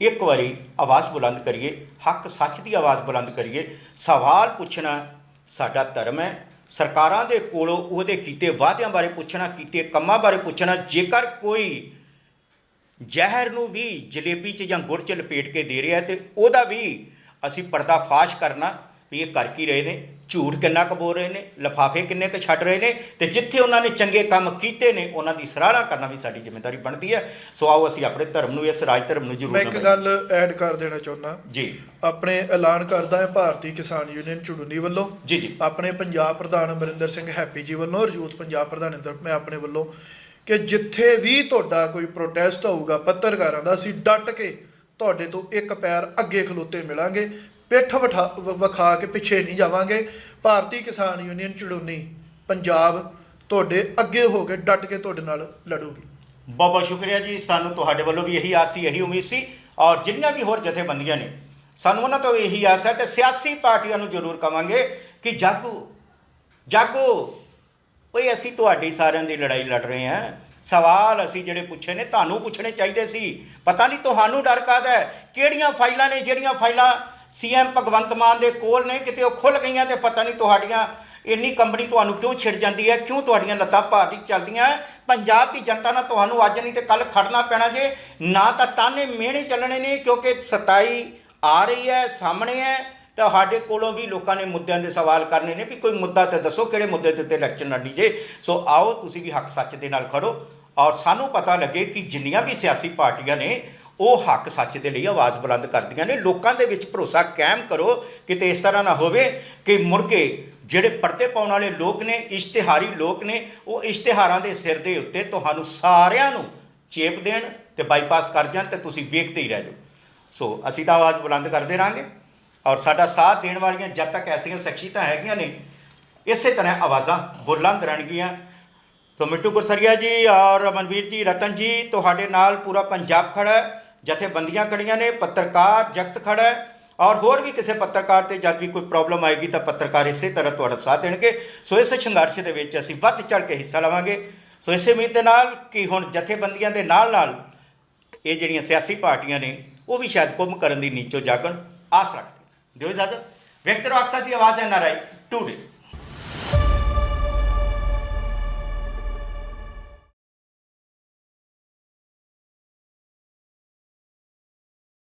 ਇੱਕ ਵਾਰੀ ਆਵਾਜ਼ ਬੁਲੰਦ ਕਰੀਏ, ਹੱਕ ਸੱਚ ਦੀ ਆਵਾਜ਼ ਬੁਲੰਦ ਕਰੀਏ। ਸਵਾਲ ਪੁੱਛਣਾ ਸਾਡਾ ਧਰਮ ਹੈ। ਸਰਕਾਰਾਂ ਦੇ ਕੋਲੋਂ ਉਹਦੇ ਕੀਤੇ ਵਾਅਦਿਆਂ ਬਾਰੇ ਪੁੱਛਣਾ, ਕੀਤੇ ਕੰਮਾਂ ਬਾਰੇ ਪੁੱਛਣਾ, ਜੇਕਰ ਕੋਈ ਜ਼ਹਿਰ ਨੂੰ ਵੀ ਜਲੇਬੀ 'ਚ ਜਾਂ ਗੁੜ 'ਚ ਲਪੇਟ ਕੇ ਦੇ ਰਿਹਾ ਤੇ ਉਹਦਾ ਵੀ ਅਸੀਂ ਪਰਦਾਫਾਸ਼ ਕਰਨਾ। ਵੀ ਇਹ ਕਰ ਕੀ ਰਹੇ ਨੇ? ਝੂਠ ਕਿੰਨਾ ਕੁ ਬੋਲ ਰਹੇ ਨੇ? ਲਫਾਫੇ ਕਿੰਨੇ ਕੁ ਛੱਡ ਰਹੇ ਨੇ? ਤੇ ਜਿੱਥੇ ਉਹਨਾਂ ਨੇ ਚੰਗੇ ਕੰਮ ਕੀਤੇ ਨੇ ਉਹਨਾਂ ਦੀ ਸਰਾਹਨਾ ਕਰਨਾ ਵੀ ਸਾਡੀ ਜ਼ਿੰਮੇਵਾਰੀ ਬਣਦੀ ਹੈ। ਸੋ ਆਓ ਅਸੀਂ ਆਪਣੇ ਧਰਮ ਨੂੰ ਇਸ ਰਾਜ ਧਰਮ ਨੂੰ ਜ਼ਰੂਰ ਮੈਂ ਇੱਕ। ਗੱਲ ਐਡ ਕਰ ਦੇਣਾ ਚਾਹੁੰਦਾ। ਜੀ। ਆਪਣੇ ਐਲਾਨ ਕਰਦਾ ਹੈ ਭਾਰਤੀ ਕਿਸਾਨ ਯੂਨੀਅਨ ਚੁੜੂਨੀ ਵੱਲੋਂ। ਜੀ ਜੀ। ਆਪਣੇ ਪੰਜਾਬ ਪ੍ਰਧਾਨ ਅਮਰਿੰਦਰ ਸਿੰਘ ਹੈਪੀ ਜੀ ਵੱਲੋਂ ਔਰ ਯੂਥ ਪੰਜਾਬ ਪ੍ਰਧਾਨ ਇੰਦਰ ਮੈਂ ਆਪਣੇ ਵੱਲੋਂ ਕਿ ਜਿੱਥੇ ਵੀ ਤੁਹਾਡਾ ਕੋਈ ਪ੍ਰੋਟੈਸਟ ਹੋਊਗਾ ਪੱਤਰਕਾਰਾਂ ਦਾ ਅਸੀਂ ਡਟ ਕੇ ਤੁਹਾਡੇ ਤੋਂ ਇੱਕ ਪੈਰ ਅੱਗੇ ਖਲੋਤੇ ਮਿਲਾਂਗੇ। ਪਿੱਠ ਵਠਾ ਵਿਖਾ ਕੇ ਪਿੱਛੇ ਨਹੀਂ ਜਾਵਾਂਗੇ। ਭਾਰਤੀ ਕਿਸਾਨ ਯੂਨੀਅਨ ਚੜੂਨੀ, ਪੰਜਾਬ ਤੁਹਾਡੇ ਅੱਗੇ ਹੋ ਕੇ ਡਟ ਕੇ ਤੁਹਾਡੇ ਨਾਲ ਲੜੂਗੀ। ਬਹੁਤ ਬਹੁਤ ਸ਼ੁਕਰੀਆ ਜੀ। ਸਾਨੂੰ ਤੁਹਾਡੇ ਵੱਲੋਂ ਵੀ ਇਹੀ ਆਸ ਸੀ, ਇਹੀ ਉਮੀਦ ਸੀ ਔਰ ਜਿੰਨੀਆਂ ਵੀ ਹੋਰ ਜਥੇਬੰਦੀਆਂ ਨੇ, ਸਾਨੂੰ ਉਹਨਾਂ ਤੋਂ ਵੀ ਇਹੀ ਆਸ ਹੈ ਤੇ ਸਿਆਸੀ ਪਾਰਟੀਆਂ ਨੂੰ ਜ਼ਰੂਰ ਕਵਾਂਗੇ ਕਿ ਜਾਗੋ ਜਾਗੋ। ਓਏ, ਅਸੀਂ ਤੁਹਾਡੀ ਸਾਰਿਆਂ ਦੀ ਲੜਾਈ ਲੜ ਰਹੇ ਹਾਂ। ਸਵਾਲ ਅਸੀਂ ਜਿਹੜੇ ਪੁੱਛੇ ਨੇ, ਤੁਹਾਨੂੰ ਪੁੱਛਣੇ ਚਾਹੀਦੇ ਸੀ। ਪਤਾ ਨਹੀਂ ਤੁਹਾਨੂੰ ਡਰ ਕਾਹਦਾ ਹੈ। ਕਿਹੜੀਆਂ ਫਾਈਲਾਂ ਨੇ, ਜਿਹੜੀਆਂ ਫਾਈਲਾਂ ਸੀਐਮ ਭਗਵੰਤ ਮਾਨ ਦੇ ਕੋਲ ਨੇ, ਕਿਤੇ ਉਹ ਖੁੱਲ ਗਈਆਂ ਤੇ ਪਤਾ ਨਹੀਂ ਤੁਹਾਡੀਆਂ ਇੰਨੀ ਕੰਪਨੀ ਤੁਹਾਨੂੰ ਕਿਉਂ ਛਿੜ ਜਾਂਦੀ ਹੈ, ਕਿਉਂ ਤੁਹਾਡੀਆਂ ਲੱਤਾਂ ਭਾਰੀ ਚੱਲਦੀਆਂ ਪੰਜਾਬ ਦੀ ਜਨਤਾ ਨਾਲ ਤੁਹਾਨੂੰ ਅੱਜ ਨਹੀਂ ਤੇ ਕੱਲ ਖੜਨਾ ਪੈਣਾ ਜੇ, ਨਾ ਤਾਂ ਤਾਨੇ ਮਿਹਣੇ ਚੱਲਣੇ ਨੇ, ਕਿਉਂਕਿ 27 ਆ ਰਹੀ ਹੈ, ਸਾਹਮਣੇ ਹੈ, ਤਾਂ ਸਾਡੇ ਕੋਲੋਂ ਵੀ ਲੋਕਾਂ ਨੇ ਮੁੱਦਿਆਂ ਦੇ ਸਵਾਲ ਕਰਨੇ ਨੇ ਵੀ ਕੋਈ ਮੁੱਦਾ ਤੇ ਦੱਸੋ, ਕਿਹੜੇ ਮੁੱਦੇ ਦੇ ਉੱਤੇ ਇਲੈਕਸ਼ਨ ਲੜਨੀ ਜੇ। ਸੋ ਆਓ, ਤੁਸੀਂ ਵੀ ਹੱਕ ਸੱਚ ਦੇ ਨਾਲ ਖੜੋ ਔਰ ਸਾਨੂੰ ਪਤਾ ਲੱਗੇ ਕਿ ਜਿੰਨੀਆਂ ਵੀ ਸਿਆਸੀ ਪਾਰਟੀਆਂ ਨੇ ਉਹ ਹੱਕ ਸੱਚ ਦੇ ਲਈ ਆਵਾਜ਼ ਬੁਲੰਦ ਕਰਦੀਆਂ ਨੇ। ਲੋਕਾਂ ਦੇ ਵਿੱਚ ਭਰੋਸਾ ਕਾਇਮ ਕਰੋ ਕਿਤੇ ਇਸ ਤਰ੍ਹਾਂ ਨਾ ਹੋਵੇ ਕਿ ਮੁਰਗੇ ਜਿਹੜੇ ਪਰਦੇ ਪਾਉਣ ਵਾਲੇ ਲੋਕ ਨੇ, ਇਸ਼ਤਿਹਾਰੀ ਲੋਕ ਨੇ, ਉਹ ਇਸ਼ਤਿਹਾਰਾਂ ਦੇ ਸਿਰ ਦੇ ਉੱਤੇ ਤੁਹਾਨੂੰ ਸਾਰਿਆਂ ਨੂੰ ਚੇਪ ਦੇਣ ਤੇ ਬਾਈਪਾਸ ਕਰ ਜਾਣ ਤੇ ਤੁਸੀਂ ਵੇਖਦੇ ਹੀ ਰਹਿ ਜਾਓ। ਸੋ ਅਸੀਂ ਤਾਂ ਆਵਾਜ਼ ਬੁਲੰਦ ਕਰਦੇ ਰਾਂਗੇ ਔਰ ਸਾਡਾ ਸਾਥ ਦੇਣ ਵਾਲੀਆਂ ਜਦ ਤੱਕ ਐਸੀਆਂ ਸ਼ਖਸੀਅਤਾਂ ਹੈਗੀਆਂ ਨੇ, ਇਸੇ ਤਰ੍ਹਾਂ ਆਵਾਜ਼ਾਂ ਬੁਲੰਦ ਰਹਿਣਗੀਆਂ। ਤੋ ਮਿੱਟੂ ਗੁਰਸਰੀਆ ਜੀ ਔਰ ਮਨਵੀਰ ਜੀ, ਰਤਨ ਜੀ, ਤੁਹਾਡੇ ਨਾਲ ਪੂਰਾ ਪੰਜਾਬ ਖੜਾ ਹੈ। ਜਥੇਬੰਦੀਆਂ ਖੜੀਆਂ ਨੇ, ਪੱਤਰਕਾਰ ਜਗਤ ਖੜਾ ਹੈ ਔਰ ਹੋਰ ਵੀ ਕਿਸੇ ਪੱਤਰਕਾਰ ਤੇ ਜਦ ਵੀ ਕੋਈ ਪ੍ਰੋਬਲਮ ਆਏਗੀ ਤਾਂ ਪੱਤਰਕਾਰ ਇਸੇ ਤਰ੍ਹਾਂ ਤੁਹਾਡਾ ਸਾਥ ਦੇਣਗੇ। ਸੋ ਇਸ ਸੰਘਰਸ਼ ਦੇ ਵਿੱਚ ਅਸੀਂ ਵੱਧ ਚੜ ਕੇ ਹਿੱਸਾ ਲਵਾਂਗੇ। ਸੋ ਇਸੇ ਉਮੀਦ ਦੇ ਨਾਲ ਕਿ ਹੁਣ ਜਥੇਬੰਦੀਆਂ ਦੇ ਨਾਲ ਨਾਲ ਇਹ ਜਿਹੜੀਆਂ ਸਿਆਸੀ ਪਾਰਟੀਆਂ ਨੇ, ਉਹ ਵੀ ਸ਼ਾਇਦ ਕੁੰਮ ਕਰਨ ਦੀ ਨੀਚੋ ਜਾਗਣ। ਆਸ ਰੱਖਦੇ ਦਿਓ ਇਜਾਜ਼ਤ। ਵਿਅਕਤਰ ਅਕਸਰ ਦੀ ਆਵਾਜ਼ ਹੈ ਨਾਰਾਈ ਟੂਡੇ